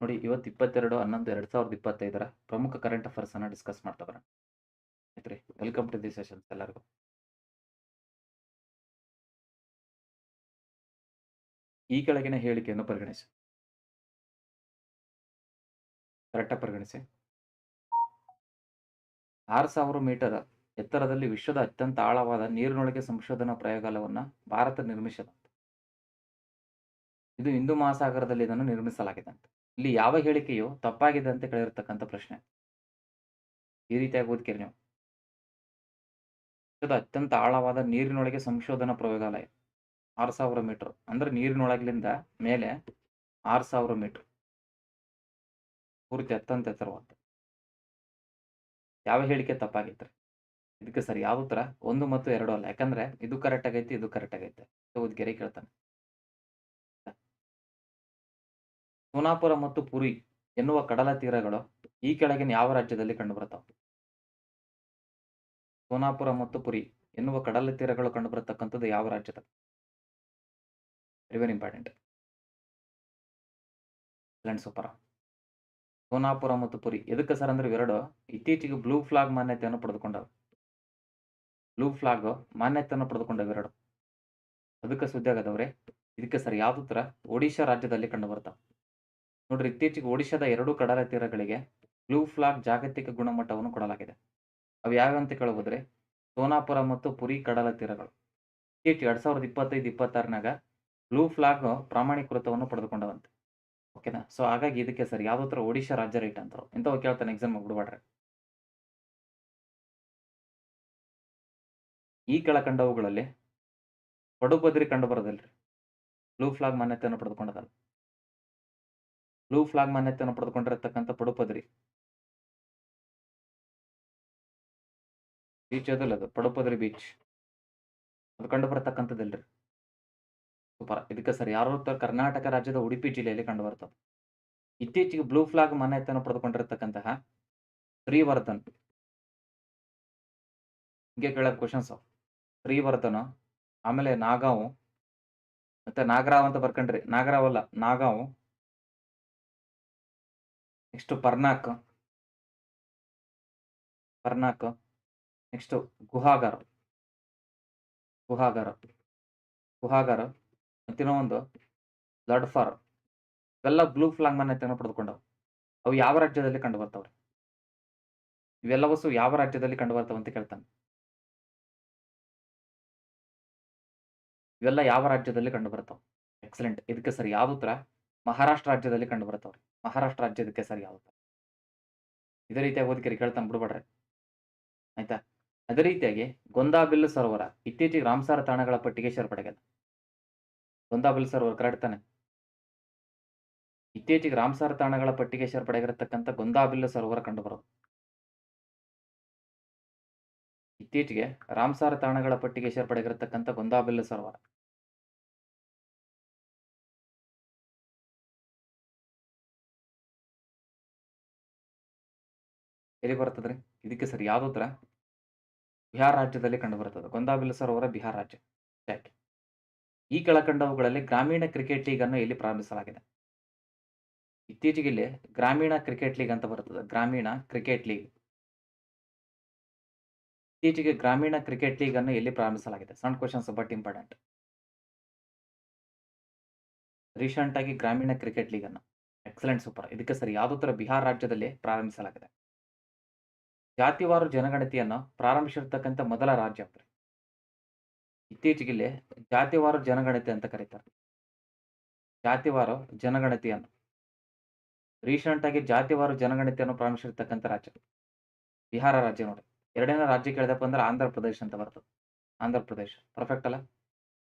ನೋಡಿ ಇವತ್ತು ಇಪ್ಪತ್ತೆರಡು, ಹನ್ನೊಂದು, ಎರಡು ಸಾವಿರದ ಇಪ್ಪತ್ತೈದರ ಪ್ರಮುಖ ಕರೆಂಟ್ ಅಫೇರ್ಸ್ ಅನ್ನ ಡಿಸ್ಕಸ್ ಮಾಡ್ತಾ ಬರೋಣ. ಆಯ್ತ್ರಿ? ವೆಲ್ಕಮ್ ಟು ದಿ ಸೆಷನ್ಸ್ ಎಲ್ಲರಿಗೂ. ಈ ಕೆಳಗಿನ ಹೇಳಿಕೆಯನ್ನು ಪರಿಗಣಿಸಿ. ಕರೆಕ್ಟಾಗಿ ಪರಿಗಣಿಸಿ. ಆರು ಸಾವಿರ ಮೀಟರ್ ಎತ್ತರದಲ್ಲಿ ವಿಶ್ವದ ಅತ್ಯಂತ ಆಳವಾದ ನೀರಿನೊಳಗೆ ಸಂಶೋಧನಾ ಪ್ರಯೋಗಾಲಯವನ್ನು ಭಾರತ ನಿರ್ಮಿಸಿದಂತೆ. ಇದು ಹಿಂದೂ ಮಹಾಸಾಗರದಲ್ಲಿ ಇದನ್ನು ನಿರ್ಮಿಸಲಾಗಿದೆ ಅಂತ. ಇಲ್ಲಿ ಯಾವ ಹೇಳಿಕೆಯು ತಪ್ಪಾಗಿದೆ ಅಂತ ಕೇಳಿರ್ತಕ್ಕಂಥ ಪ್ರಶ್ನೆ. ಈ ರೀತಿಯಾಗಿ ಓದ್ಕಿರಿ ನೀವು. ಅತ್ಯಂತ ಆಳವಾದ ನೀರಿನೊಳಗೆ ಸಂಶೋಧನಾ ಪ್ರಯೋಗಾಲಯ. ಆರು ಸಾವಿರ ಮೀಟರ್. ಅಂದ್ರೆ ನೀರಿನೊಳಗಿಂದ ಮೇಲೆ ಆರು ಸಾವಿರ ಮೀಟರ್. ಪೂರ್ತಿ ಅತ್ಯಂತ ಎತ್ತರವಾದ. ಯಾವ ಹೇಳಿಕೆ ತಪ್ಪಾಗಿತ್ತು ಇದಕ್ಕೆ ಸರಿ ಯಾವ ಉತ್ತರ ಒಂದು ಮತ್ತು ಎರಡು ಅಲ್ಲ. ಯಾಕಂದ್ರೆ ಇದು ಕರೆಕ್ಟ್ ಆಗೈತಿ, ಇದು ಕರೆಕ್ಟ್ ಆಗೈತೆ. ಓದ್ಗೆರೆ ಕೇಳ್ತಾನೆ. ಸೋನಾಪುರ ಮತ್ತು ಪುರಿ ಎನ್ನುವ ಕಡಲ ತೀರಗಳು ಈ ಕೆಳಗಿನ ಯಾವ ರಾಜ್ಯದಲ್ಲಿ ಕಂಡುಬರುತ್ತವೆ? ಸೋನಾಪುರ ಮತ್ತು ಪುರಿ ಎನ್ನುವ ಕಡಲ ತೀರಗಳು ಕಂಡುಬರತಕ್ಕಂಥದ್ದು ಯಾವ ರಾಜ್ಯದ? ವೆರಿ ವೆರಿ ಇಂಪಾರ್ಟೆಂಟ್ ಸೂಪರ ಸೋನಾಪುರ ಮತ್ತು ಪುರಿ ಎದಕ್ಕೆ ಸರ್ ಅಂದ್ರೆ ಇವೆರಡು ಇತ್ತೀಚೆಗೆ ಬ್ಲೂ ಫ್ಲಾಗ್ ಮಾನ್ಯತೆಯನ್ನು ಪಡೆದುಕೊಂಡವು. ಬ್ಲೂ ಫ್ಲಾಗ್ ಮಾನ್ಯತೆಯನ್ನು ಪಡೆದುಕೊಂಡವು ಎರಡು ಅದಕ್ಕೆ ಸುದ್ದಿ ಆಗದವ್ರೆ ಇದಕ್ಕೆ ಸರ್ ಯಾವುದರ ಒಡಿಶಾ ರಾಜ್ಯದಲ್ಲಿ ಕಂಡುಬರ್ತಾವೆ ನೋಡ್ರಿ, ಇತ್ತೀಚೆಗೆ ಒಡಿಶಾದ ಎರಡು ಕಡಲ ತೀರಗಳಿಗೆ ಬ್ಲೂ ಫ್ಲಾಗ್ ಜಾಗತಿಕ ಗುಣಮಟ್ಟವನ್ನು ಕೊಡಲಾಗಿದೆ. ಅವು ಯಾವಂತ ಕೇಳಬಹುದ್ರೆ ಸೋನಾಪುರ ಮತ್ತು ಪುರಿ ಕಡಲ ತೀರಗಳು ಇತ್ತೀಚೆಗೆ ಎರಡ್ ಸಾವಿರದ ಇಪ್ಪತ್ತೈದು, ಇಪ್ಪತ್ತಾರನಾಗ ಬ್ಲೂ ಫ್ಲಾಗ್ ಪ್ರಾಮಾಣೀಕೃತವನ್ನು ಪಡೆದುಕೊಂಡವಂತೆ. ಓಕೆನಾ ಸೊ ಹಾಗಾಗಿ ಇದಕ್ಕೆ ಸರ್ ಯಾವ್ದು ಥರ ಒಡಿಶಾ ರಾಜ್ಯ ರೈಟ್ ಅಂತಾರೆ? ಇಂಥವು ಕೇಳ್ತಾನೆ ಎಕ್ಸಾಮ್ ಬಿಡ್ಬೇಡ್ರಿ ಈ ಕೆಳಕಂಡವುಗಳಲ್ಲಿ ಪಡುಬದ್ರಿ ಕಂಡು ಬರೋದಿಲ್ರಿ ಬ್ಲೂ ಫ್ಲಾಗ್ ಮಾನ್ಯತೆಯನ್ನು ಪಡೆದುಕೊಂಡದಲ್ಲ. ಬ್ಲೂ ಫ್ಲಾಗ್ ಮಾನ್ಯತೆಯನ್ನು ಪಡೆದುಕೊಂಡಿರತಕ್ಕಂಥ ಪಡುಪದ್ರಿ. ಬೀಚ್ ಅದಲ್ಲ ಅದು, ಪಡುಪದ್ರಿ ಬೀಚ್ ಅದು ಕಂಡು ಬರತಕ್ಕಂಥದ್ದಲ್ರಿ ಸೂಪರ್. ಇದಕ್ಕೆ ಸರ್ ಯಾರು ಕರ್ನಾಟಕ ರಾಜ್ಯದ ಉಡುಪಿ ಜಿಲ್ಲೆಯಲ್ಲಿ ಕಂಡು ಬರ್ತದೆ ಇತ್ತೀಚೆಗೆ ಬ್ಲೂ ಫ್ಲಾಗ್ ಮಾನ್ಯತೆಯನ್ನು ಪಡೆದುಕೊಂಡಿರತಕ್ಕಂತಹ ಶ್ರೀವರ್ಧನ್ ಹಿಂಗೆ ಕೇಳೋದು ಕ್ವಶನ್ಸ್ ಶ್ರೀವರ್ಧನ್ ಆಮೇಲೆ ನಾಗಾವು, ಮತ್ತೆ ನಾಗರಾವ್ ಅಂತ ಬರ್ಕೊಂಡ್ರಿ. ನಾಗರಾವ್ ಅಲ್ಲ, ನಾಗಾವು. ನೆಕ್ಸ್ಟ್ ಪರ್ನಾಕ್. ಪರ್ನಾಕ್, ನೆಕ್ಸ್ಟ್ ಗುಹಾಗಾರ. ಗುಹಾಗಾರ. ಗುಹಾಗಾರ ಮತ್ತಿನ ಒಂದು ಲಡ್ಫಾರ್ ಇವೆಲ್ಲ ಬ್ಲೂ ಫ್ಲಾಗ್ ಮಾನ್ಯತೆಯನ್ನು ಪಡೆದುಕೊಂಡವು. ಅವು ಯಾವ ರಾಜ್ಯದಲ್ಲಿ ಕಂಡು ಬರ್ತಾವ್ರಿ ಇವೆಲ್ಲ ವಸ್ತು ಯಾವ ರಾಜ್ಯದಲ್ಲಿ ಕಂಡು ಬರ್ತಾವ ಅಂತ ಕೇಳ್ತಾನೆ. ಇವೆಲ್ಲ ಯಾವ ರಾಜ್ಯದಲ್ಲಿ ಕಂಡು ಬರ್ತಾವ ಎಕ್ಸಲೆಂಟ್ ಇದಕ್ಕೆ ಸರಿ ಯಾವ ಉತ್ತರ ಮಹಾರಾಷ್ಟ್ರ ರಾಜ್ಯದಲ್ಲಿ ಕಂಡು ಬರ್ತಾವ್ರಿ ಮಹಾರಾಷ್ಟ್ರ ರಾಜ್ಯದ ಇದಕ್ಕೆ ಯಾವುದು ಇದೇ ರೀತಿಯಾಗಿ ಓದಿಕೆ ಕೇಳ್ತಾನೆ ಬಿಡ್ಬೇಡ್ರಿ. ಆಯ್ತಾ? ಅದೇ ರೀತಿಯಾಗಿ ಗೊಂದಾಬಿಲ್ ಸರೋವರ, ಇತ್ತೀಚೆಗೆ ರಾಮ್ಸಾರ ತಾಣಗಳ ಪಟ್ಟಿಗೆ ಸೇರ್ಪಡೆಗೆ ಗೊಂದಾಬಿಲ್ ಸರೋವರ ಕರೆಕ್ಟ್ ತಾನೆ. ಇತ್ತೀಚೆಗೆ ರಾಮ್ಸಾರ ತಾಣಗಳ ಪಟ್ಟಿಗೆ ಸೇರ್ಪಡೆಯಾಗಿರತಕ್ಕಂಥ ಗೊಂದಾಬಿಲ್ ಸರೋವರ ಕಂಡುಬರೋದು. ಇತ್ತೀಚೆಗೆ ರಾಮ್ಸಾರ ತಾಣಗಳ ಪಟ್ಟಿಗೆ ಸೇರ್ಪಡೆಗಿರತಕ್ಕಂಥ ಗೊಂದಾಬಿಲ್ ಸರೋವರ. ಎಲ್ಲಿ ಬರ್ತದ್ರಿ? ಇದಕ್ಕೆ ಸರಿ. ಯಾವ್ದು ಉತ್ತರ? ಬಿಹಾರ ರಾಜ್ಯದಲ್ಲಿ ಕಂಡುಬರುತ್ತದೆ ಸರ್ ಸರೋವರ ಬಿಹಾರ ರಾಜ್ಯ. ಯಾಕೆ? ಈ ಕೆಳಕಂಡವುಗಳಲ್ಲಿ ಗ್ರಾಮೀಣ ಕ್ರಿಕೆಟ್ ಲೀಗ್ ಅನ್ನು ಎಲ್ಲಿ ಪ್ರಾರಂಭಿಸಲಾಗಿದೆ? ಇತ್ತೀಚೆಗೆ ಇಲ್ಲಿ ಗ್ರಾಮೀಣ ಕ್ರಿಕೆಟ್ ಲೀಗ್ ಅಂತ ಬರ್ತದೆ. ಗ್ರಾಮೀಣ ಕ್ರಿಕೆಟ್ ಲೀಗ್. ಇತ್ತೀಚೆಗೆ ಗ್ರಾಮೀಣ ಕ್ರಿಕೆಟ್ ಲೀಗ್ ಅನ್ನು ಎಲ್ಲಿ ಪ್ರಾರಂಭಿಸಲಾಗಿದೆ? ಸಣ್ಣ ಕ್ವಶನ್ಸ್ ಬಟ್ ಇಂಪಾರ್ಟೆಂಟ್ ರೀಸೆಂಟ್ ಆಗಿ ಗ್ರಾಮೀಣ ಕ್ರಿಕೆಟ್ ಲೀಗ್ ಅನ್ನು. Excellent, super. ಇದಕ್ಕೆ ಸರಿ. ಯಾವುದೋ ಬಿಹಾರ ರಾಜ್ಯದಲ್ಲಿ ಪ್ರಾರಂಭಿಸಲಾಗಿದೆ. ಜಾತಿವಾರು ಜನಗಣತಿಯನ್ನು ಪ್ರಾರಂಭಿಸಿರ್ತಕ್ಕಂಥ ಮೊದಲ ರಾಜ್ಯ ಇತ್ತೀಚೆಗೆ ಇಲ್ಲಿ ಜಾತಿವಾರು ಜನಗಣತಿ ಅಂತ ಕರೀತಾರೆ. ಜಾತಿವಾರು ಜನಗಣತಿಯನ್ನು. ರೀಸೆಂಟ್ ಆಗಿ ಜಾತಿವಾರು ಜನಗಣತಿಯನ್ನು ಪ್ರಾರಂಭಿಸಿರ್ತಕ್ಕಂಥ ರಾಜ್ಯ. ಬಿಹಾರ ರಾಜ್ಯ ನೋಡಿ ಎರಡನೇ ರಾಜ್ಯ ಕೇಳಿದಪ್ಪ ಅಂದ್ರೆ ಆಂಧ್ರ ಪ್ರದೇಶ ಅಂತ ಬರ್ತದೆ. ಆಂಧ್ರ ಪ್ರದೇಶ. ಪರ್ಫೆಕ್ಟ್ ಅಲ್ಲ?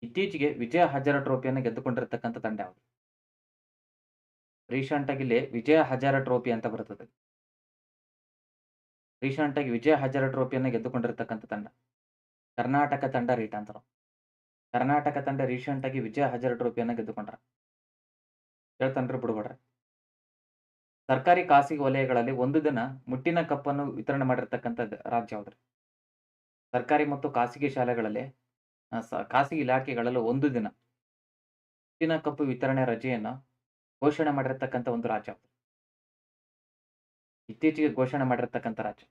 ಇತ್ತೀಚೆಗೆ ವಿಜಯ ಹಜಾರ ಟ್ರೋಫಿಯನ್ನು ಗೆದ್ದುಕೊಂಡಿರ್ತಕ್ಕಂಥ ತಂಡ ಯಾವುದು? ರೀಸೆಂಟ್ ಆಗಿ ಇಲ್ಲಿ ವಿಜಯ ಹಜಾರ ಟ್ರೋಫಿ ಅಂತ ಬರ್ತದೆ. ರೀಸೆಂಟ್ ಆಗಿ ವಿಜಯ ಹಜಾರ ಟ್ರೋಫಿಯನ್ನು ಗೆದ್ದುಕೊಂಡಿರ್ತಕ್ಕಂಥ ತಂಡ. ಕರ್ನಾಟಕ ತಂಡ ರೀಟ್ ಅಂತಾರೆ. ಕರ್ನಾಟಕ ತಂಡ ರೀಸೆಂಟ್ ಆಗಿ ವಿಜಯ ಹಜಾರ ಟ್ರೋಫಿಯನ್ನು ಗೆದ್ದುಕೊಂಡ್ರ. ಹೇಳ್ತಾನ್ರಿ ಬಿಡ್ಬೇಡ್ರಿ. ಸರ್ಕಾರಿ ಖಾಸಗಿ ವಲಯಗಳಲ್ಲಿ ಒಂದು ದಿನ ಮುಟ್ಟಿನ ಕಪ್ಪನ್ನು ವಿತರಣೆ ಮಾಡಿರ್ತಕ್ಕಂಥ ರಾಜ್ಯ ಯಾವ್ದ್ರಿ? ಸರ್ಕಾರಿ ಮತ್ತು ಖಾಸಗಿ ಶಾಲೆಗಳಲ್ಲಿ ಖಾಸಗಿ ಇಲಾಖೆಗಳಲ್ಲಿ ಒಂದು ದಿನ ಮುಟ್ಟಿನ ಕಪ್ಪು ವಿತರಣೆ ರಜೆಯನ್ನು ಘೋಷಣೆ ಮಾಡಿರ್ತಕ್ಕಂಥ ಒಂದು ರಾಜ್ಯ ಇತ್ತೀಚೆಗೆ ಘೋಷಣೆ ಮಾಡಿರ್ತಕ್ಕಂಥ ರಾಜ್ಯ.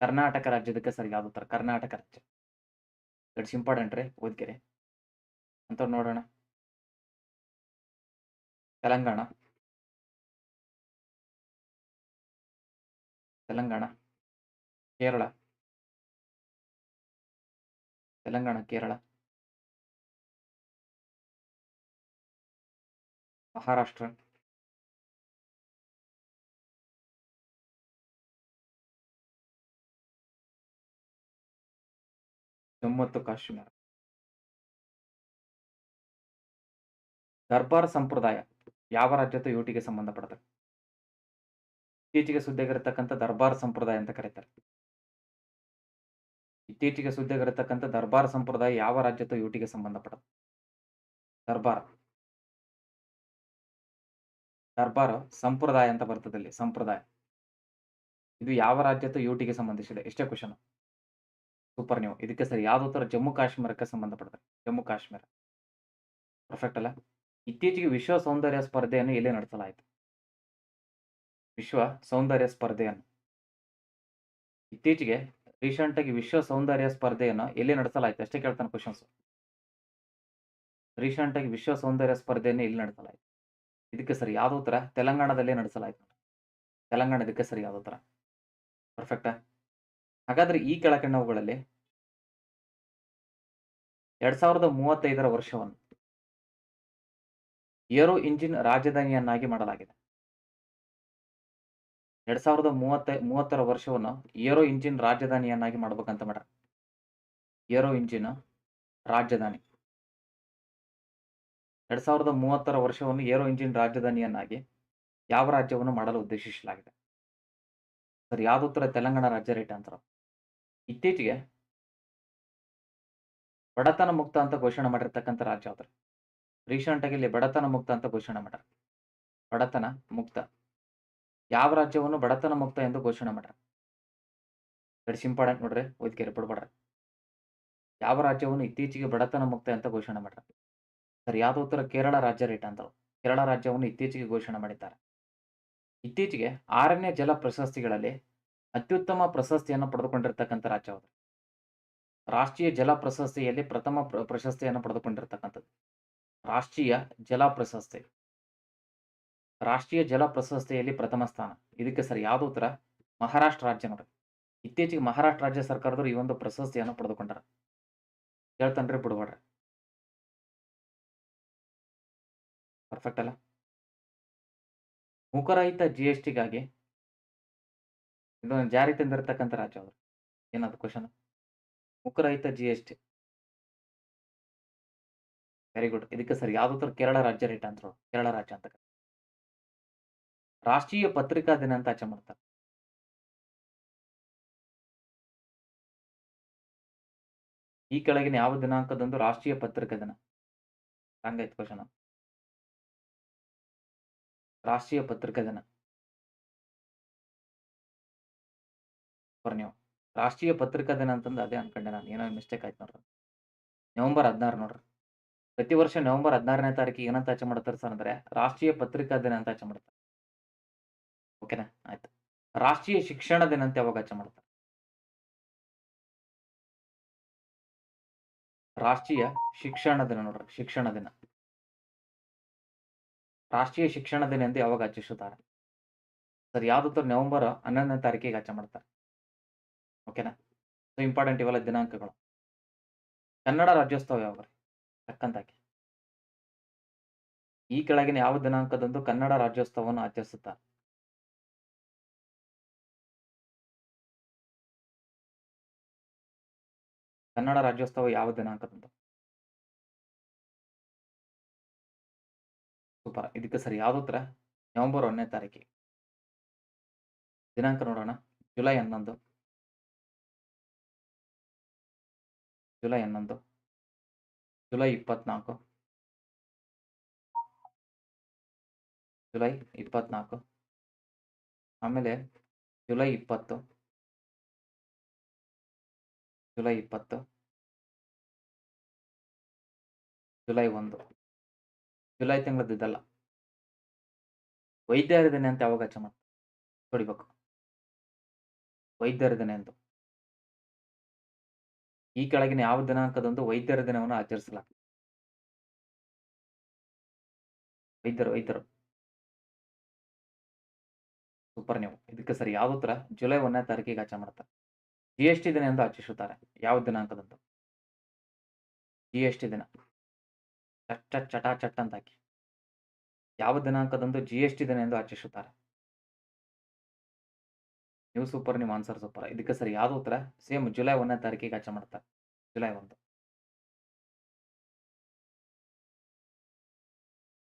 ಕರ್ನಾಟಕ ರಾಜ್ಯದಕ್ಕೆ ಸರಿ ಯಾವ ಉತ್ತರ? ಕರ್ನಾಟಕ ರಾಜ್ಯ. ದಟ್ಸ್ ಇಂಪಾರ್ಟೆಂಟ್ ರೀ ಓದ್ಕೆರೆ ಅಂತ ನೋಡೋಣ. ತೆಲಂಗಾಣ. ತೆಲಂಗಾಣ. ಕೇರಳ. ತೆಲಂಗಾಣ, ಕೇರಳ. ಮಹಾರಾಷ್ಟ್ರ. ಜಮ್ಮು ಮತ್ತು ಕಾಶ್ಮೀರ. ದರ್ಬಾರ್ ಸಂಪ್ರದಾಯ ಯಾವ ರಾಜ್ಯದ ಯೂಟಿಗೆ ಸಂಬಂಧಪಡ್ತಾರೆ ಇತ್ತೀಚೆಗೆ ಸುದ್ದಿಯಾಗಿರತಕ್ಕಂಥ ದರ್ಬಾರ್ ಸಂಪ್ರದಾಯ ಅಂತ ಕರೀತಾರೆ. ಇತ್ತೀಚೆಗೆ ಸುದ್ದಿಯಾಗಿರತಕ್ಕಂಥ ದರ್ಬಾರ್ ಸಂಪ್ರದಾಯ ಯಾವ ರಾಜ್ಯದ ಯೂಟಿಗೆ ಸಂಬಂಧಪಡುತ್ತೆ ದರ್ಬಾರ್. ದರ್ಬಾರ್ ಸಂಪ್ರದಾಯ ಅಂತ ಬರ್ತದಲ್ಲಿ ಸಂಪ್ರದಾಯ. ಇದು ಯಾವ ರಾಜ್ಯದ ಯೂಟಿಗೆ ಸಂಬಂಧಿಸಿದೆ? ಎಷ್ಟೇ ಕ್ವಶನ್ ಸೂಪರ್ ನೀವು. ಇದಕ್ಕೆ ಸರಿ. ಯಾವ್ದು ಉತ್ತರ ಜಮ್ಮು ಕಾಶ್ಮೀರಕ್ಕೆ ಸಂಬಂಧಪಡುತ್ತೆ ಜಮ್ಮು ಕಾಶ್ಮೀರ. ಪರ್ಫೆಕ್ಟ್ ಅಲ್ಲ? ಇತ್ತೀಚೆಗೆ ವಿಶ್ವ ಸೌಂದರ್ಯ ಸ್ಪರ್ಧೆಯನ್ನು ಇಲ್ಲೇ ನಡೆಸಲಾಯಿತು. ವಿಶ್ವ ಸೌಂದರ್ಯ ಸ್ಪರ್ಧೆಯನ್ನು. ಇತ್ತೀಚೆಗೆ ರೀಸೆಂಟಾಗಿ ವಿಶ್ವ ಸೌಂದರ್ಯ ಸ್ಪರ್ಧೆಯನ್ನು ಎಲ್ಲಿ ನಡೆಸಲಾಯಿತು. ಅಷ್ಟೇ ಕೇಳ್ತಾನೆ ಕ್ವಶನ್ಸ್ ರೀಸೆಂಟ್ ಆಗಿ ವಿಶ್ವ ಸೌಂದರ್ಯ ಸ್ಪರ್ಧೆಯನ್ನು ಇಲ್ಲಿ ನಡೆಸಲಾಯಿತು. ಇದಕ್ಕೆ ಸರಿ. ಯಾವ್ದು ಉತ್ತರ ತೆಲಂಗಾಣದಲ್ಲೇ ನಡೆಸಲಾಯಿತು. ತೆಲಂಗಾಣ ಇದಕ್ಕೆ ಸರಿ ಯಾವ್ದು ಉತ್ತರ ಪರ್ಫೆಕ್ಟಾ ಹಾಗಾದ್ರೆ ಈ ಕೆಳಕಂಡವುಗಳಲ್ಲಿ ಎರಡ್ ಸಾವಿರದ ಮೂವತ್ತೈದರ ವರ್ಷವನ್ನು ಏರೋ ಇಂಜಿನ್ ರಾಜಧಾನಿಯನ್ನಾಗಿ ಮಾಡಲಾಗಿದೆ. ಎರಡ್ ಸಾವಿರದ ಮೂವತ್ತ, ಮೂವತ್ತರ ವರ್ಷವನ್ನು ಏರೋ ಇಂಜಿನ್ ರಾಜಧಾನಿಯನ್ನಾಗಿ ಮಾಡ್ಬೇಕಂತ ಮಾಡ. ಏರೋ ಇಂಜಿನ್ ರಾಜಧಾನಿ. ಎರಡ್ ಸಾವಿರದ ಮೂವತ್ತರ ವರ್ಷವನ್ನು ಏರೋ ಇಂಜಿನ್ ರಾಜಧಾನಿಯನ್ನಾಗಿ ಯಾವ ರಾಜ್ಯವನ್ನು ಮಾಡಲು ಉದ್ದೇಶಿಸಲಾಗಿದೆ? ಸರ್, ಯಾವ್ದು ಉತ್ತರ ತೆಲಂಗಾಣ ರಾಜ್ಯ ರೇಟ್ ಅಂತಾರ. ಇತ್ತೀಚೆಗೆ ಬಡತನ ಮುಕ್ತ ಅಂತ ಘೋಷಣೆ ಮಾಡಿರ್ತಕ್ಕಂಥ ರಾಜ್ಯ ಯಾವ್ದು ರೀಸೆಂಟ್ ಆಗಿ ಇಲ್ಲಿ ಬಡತನ ಮುಕ್ತ ಅಂತ ಘೋಷಣೆ ಮಾಡ್ಯಾರ. ಬಡತನ ಮುಕ್ತ. ಯಾವ ರಾಜ್ಯವನ್ನು ಬಡತನ ಮುಕ್ತ ಎಂದು ಘೋಷಣೆ ಮಾಡ್ಯಾರ? ಎರಡು ನೋಡ್ರಿ ಓದ್ಕೇರಿ ಬಿಡ್ಬೇಡ್ರಿ. ಯಾವ ರಾಜ್ಯವನ್ನು ಇತ್ತೀಚೆಗೆ ಬಡತನ ಮುಕ್ತ ಅಂತ ಘೋಷಣೆ ಮಾಡ್ಯಾರ? ಸರ್, ಯಾವ್ದು ಉತ್ತರ ಕೇರಳ ರಾಜ್ಯ ರೇಟ್ ಅಂತ ಕೇರಳ ರಾಜ್ಯವನ್ನು ಇತ್ತೀಚೆಗೆ ಘೋಷಣೆ ಮಾಡಿದ್ದಾರೆ. ಇತ್ತೀಚೆಗೆ ಆರನೇ ಜಲ ಪ್ರಶಸ್ತಿಗಳಲ್ಲಿ ಅತ್ಯುತ್ತಮ ಪ್ರಶಸ್ತಿಯನ್ನು ಪಡೆದುಕೊಂಡಿರ್ತಕ್ಕಂಥ ರಾಜ್ಯ ಅವರು ರಾಷ್ಟ್ರೀಯ ಜಲ ಪ್ರಶಸ್ತಿಯಲ್ಲಿ ಪ್ರಥಮ ಪ್ರ- ಪ್ರಶಸ್ತಿಯನ್ನು ಪಡೆದುಕೊಂಡಿರ್ತಕ್ಕಂಥದ್ದು. ರಾಷ್ಟ್ರೀಯ ಜಲ ಪ್ರಶಸ್ತಿ ರಾಷ್ಟ್ರೀಯ ಜಲ ಪ್ರಶಸ್ತಿಯಲ್ಲಿ ಪ್ರಥಮ ಸ್ಥಾನ. ಇದಕ್ಕೆ ಸರಿ ಯಾವುದು ಉತ್ತರ? ಮಹಾರಾಷ್ಟ್ರ ರಾಜ್ಯ ನೋಡಿ ಇತ್ತೀಚೆಗೆ ಮಹಾರಾಷ್ಟ್ರ ರಾಜ್ಯ ಸರ್ಕಾರದವರು ಈ ಒಂದು ಪ್ರಶಸ್ತಿಯನ್ನು ಪಡೆದುಕೊಂಡಾರ. ಹೇಳ್ತಾನ್ರಿ ಬಿಡ್ಬೇಡ್ರಿ ಪರ್ಫೆಕ್ಟ್ ಅಲ್ಲ? ಮುಖರಹಿತ ಜಿ ಎಸ್ ಟಿಗಾಗಿ ಇದನ್ನು ಜಾರಿ ತಂದಿರತಕ್ಕಂಥ ರಾಜ್ಯ ಅವರು. ಏನದು question ಮುಖರಹಿತ G S T very good ಇದಕ್ಕೆ ಸರಿ. ಯಾವ್ದು ಉತ್ತರ? ಕೇರಳ ರಾಜ್ಯ ರೇಟ್ ಅಂತ ಕೇರಳ ರಾಜ್ಯ ಅಂತ. ರಾಷ್ಟ್ರೀಯ ಪತ್ರಿಕಾ ದಿನ ಅಂತ ಆಚೆ ಮಾಡ್ತಾರೆ. ಈ ಕೆಳಗಿನ ಯಾವ ದಿನಾಂಕದಂದು ರಾಷ್ಟ್ರೀಯ ಪತ್ರಿಕಾ ದಿನ? ಹಂಗಾಯ್ತು ಕ್ವಶನ್ ರಾಷ್ಟ್ರೀಯ ಪತ್ರಿಕಾ ದಿನ ನೀವು ರಾಷ್ಟ್ರೀಯ ಪತ್ರಿಕಾ ದಿನ ಅಂತಂದು ಅದೇ ಅನ್ಕೊಂಡೆ ನಾನು. ಏನೋ ಮಿಸ್ಟೇಕ್ ಆಯ್ತು ನೋಡ್ರಿ. ನವೆಂಬರ್ ಹದಿನಾರು ನೋಡ್ರಿ. ಪ್ರತಿ ವರ್ಷ ನವೆಂಬರ್ ಹದಿನಾರನೇ ತಾರೀಕಿಗೆ ಏನಂತ ಆಚೆ ಮಾಡ್ತಾರೆ ಸರ್ ಅಂದ್ರೆ, ರಾಷ್ಟ್ರೀಯ ಪತ್ರಿಕಾ ದಿನ ಅಂತ ಆಚೆ ಮಾಡ್ತಾರೆ. ಓಕೆನಾ? ಆಯ್ತು. ರಾಷ್ಟ್ರೀಯ ಶಿಕ್ಷಣ ದಿನ ಅಂತ ಯಾವಾಗ ಆಚೆ ಮಾಡ್ತಾರೆ? ರಾಷ್ಟ್ರೀಯ ಶಿಕ್ಷಣ ದಿನ ನೋಡ್ರಿ. ಶಿಕ್ಷಣ ದಿನ. ರಾಷ್ಟ್ರೀಯ ಶಿಕ್ಷಣ ದಿನ ಎಂದು ಯಾವಾಗ ಆಚರಿಸುತ್ತಾರೆ? ಸರ್ ಯಾವ್ದು ನವೆಂಬರ್ ಹನ್ನೊಂದನೇ ತಾರೀಕಿಗೆ ಆಚೆ ಮಾಡ್ತಾರೆ. ಓಕೆನಾ? ಸೊ ಇಂಪಾರ್ಟೆಂಟ್ ಇವೆಲ್ಲ ದಿನಾಂಕಗಳು. ಕನ್ನಡ ರಾಜ್ಯೋತ್ಸವ ಯಾವಾಗ ತಕ್ಕಂತಾಗಿ ಈ ಕೆಳಗಿನ ಯಾವ ದಿನಾಂಕದಂದು ಕನ್ನಡ ರಾಜ್ಯೋತ್ಸವವನ್ನು ಆಚರಿಸುತ್ತಾರೆ? ಕನ್ನಡ ರಾಜ್ಯೋತ್ಸವ ಯಾವ ದಿನಾಂಕದಂದು? ಸೂಪರ್ ಇದಕ್ಕೆ ಸರಿ ಯಾವ್ದು ಉತ್ತರ? ನವೆಂಬರ್ ಒಂದನೇ ತಾರೀಕಿಗೆ ದಿನಾಂಕ ನೋಡೋಣ. ಜುಲೈ ಹನ್ನೊಂದು. ಜುಲೈ ಹನ್ನೊಂದು. ಜುಲೈ ಇಪ್ಪತ್ನಾಲ್ಕು. ಜುಲೈ ಇಪ್ಪತ್ನಾಲ್ಕು. ಆಮೇಲೆ ಜುಲೈ ಇಪ್ಪತ್ತು. ಜುಲೈ ಇಪ್ಪತ್ತು. ಜುಲೈ ಒಂದು. ಜುಲೈ ತಿಂಗಳದ್ದು ಇದಲ್ಲ. ವೈದ್ಯರ ದಿನ ಅಂತ ಯಾವಾಗ ಮಾಡ್ತಾರೆ ಹೊಡಿಬೇಕು ವೈದ್ಯರ ದಿನ ಎಂದು ಈ ಕೆಳಗಿನ ಯಾವ ದಿನಾಂಕದಂದು ವೈದ್ಯರ ದಿನವನ್ನು ಆಚರಿಸಲಾಗ್ತದೆ. ವೈದ್ಯರು ವೈದ್ಯರು. ಸೂಪರ್ ನೀವು. ಇದಕ್ಕೆ ಸರಿ ಯಾವ್ದು ಉತ್ತರ? ಜುಲೈ ಒಂದನೇ ತಾರೀಕಿಗೆ ಆಚೆ ಮಾಡ್ತಾರೆ. ಜಿ ಎಸ್ ಟಿ ದಿನ ಎಂದು ಆಚರಿಸುತ್ತಾರೆ. ಯಾವ ದಿನಾಂಕದಂದು? ಜಿ ಎಸ್ ಟಿ ದಿನ. ಚಟ್ ಚಟ್ ಚಟ ಅಂತ ಯಾವ ದಿನಾಂಕದಂದು ಜಿ ಎಸ್ ಟಿ ದಿನ ಎಂದು ಆಚರಿಸುತ್ತಾರೆ? ನೀವು ಸೂಪರ್ ನಿಮ್ಮ ಆನ್ಸರ್ ಸೂಪರ್ ಇದಕ್ಕೆ ಸರಿ ಯಾವುದು ಉತ್ತರ? ಸೇಮ್ ಜುಲೈ ಒಂದನೇ ತಾರೀಕಿಗೆ ಆಚೆ ಮಾಡ್ತಾರೆ. ಜುಲೈ ಒಂದು.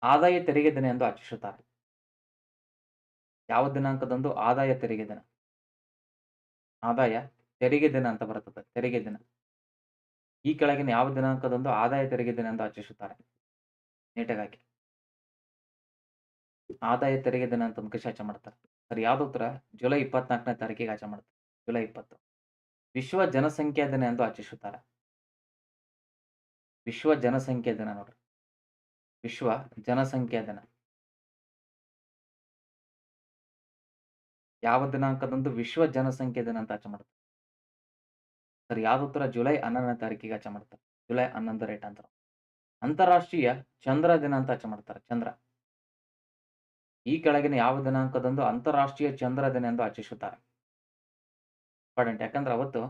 ಆದಾಯ ತೆರಿಗೆ ದಿನ ಎಂದು ಆಚರಿಸುತ್ತಾರೆ. ಯಾವ ದಿನಾಂಕದಂದು? ಆದಾಯ ತೆರಿಗೆ ದಿನ. ಆದಾಯ ತೆರಿಗೆ ದಿನ ಅಂತ ಬರುತ್ತದೆ ತೆರಿಗೆ ದಿನ. ಈ ಕೆಳಗಿನ ಯಾವ ದಿನಾಂಕದಂದು ಆದಾಯ ತೆರಿಗೆ ದಿನ ಎಂದು ಆಚರಿಸುತ್ತಾರೆ? ನೀಟಾಗಿ. ಆದಾಯ ತೆರಿಗೆ ದಿನ ಅಂತ ಮುಖ್ಯ ಆಚರಣೆ ಮಾಡ್ತಾರೆ. ಸರಿ, ಯಾವ್ದು ಉತ್ತರ? ಜುಲೈ ಇಪ್ಪತ್ನಾಲ್ಕನೇ ತಾರೀಕಿಗೆ ಆಚರಣೆ ಮಾಡ್ತಾರೆ. ಜುಲೈ ಇಪ್ಪತ್ತು. ವಿಶ್ವ ಜನಸಂಖ್ಯಾ ದಿನ ಎಂದು ಆಚರಿಸುತ್ತಾರೆ. ವಿಶ್ವ ಜನಸಂಖ್ಯಾ ದಿನ ನೋಡ್ರಿ. ವಿಶ್ವ ಜನಸಂಖ್ಯಾ ದಿನ. ಯಾವ ದಿನಾಂಕದಂದು ವಿಶ್ವ ಜನಸಂಖ್ಯಾ ದಿನ ಅಂತ ಆಚರಣೆ ಮಾಡ್ತಾರೆ. ಸರಿ, ಯಾವ್ದು ಉತ್ತರ? ಜುಲೈ ಹನ್ನೊಂದನೇ ತಾರೀಕಿಗೆ ಆಚರಣೆ ಮಾಡ್ತಾರೆ. ಜುಲೈ ಹನ್ನೊಂದ ರೇಟ್ ಅಂತಾರೆ. ಅಂತಾರಾಷ್ಟ್ರೀಯ ಚಂದ್ರ ದಿನ ಅಂತ ಆಚರಣೆ ಮಾಡ್ತಾರೆ, ಚಂದ್ರ. ಈ ಕೆಳಗಿನ ಯಾವ ದಿನಾಂಕದಂದು ಅಂತಾರಾಷ್ಟ್ರೀಯ ಚಂದ್ರ ದಿನ ಎಂದು ಆಚರಿಸುತ್ತಾರೆ. ಇಂಪಾರ್ಟೆಂಟ್ ಯಾಕಂದ್ರೆ ಅವತ್ತು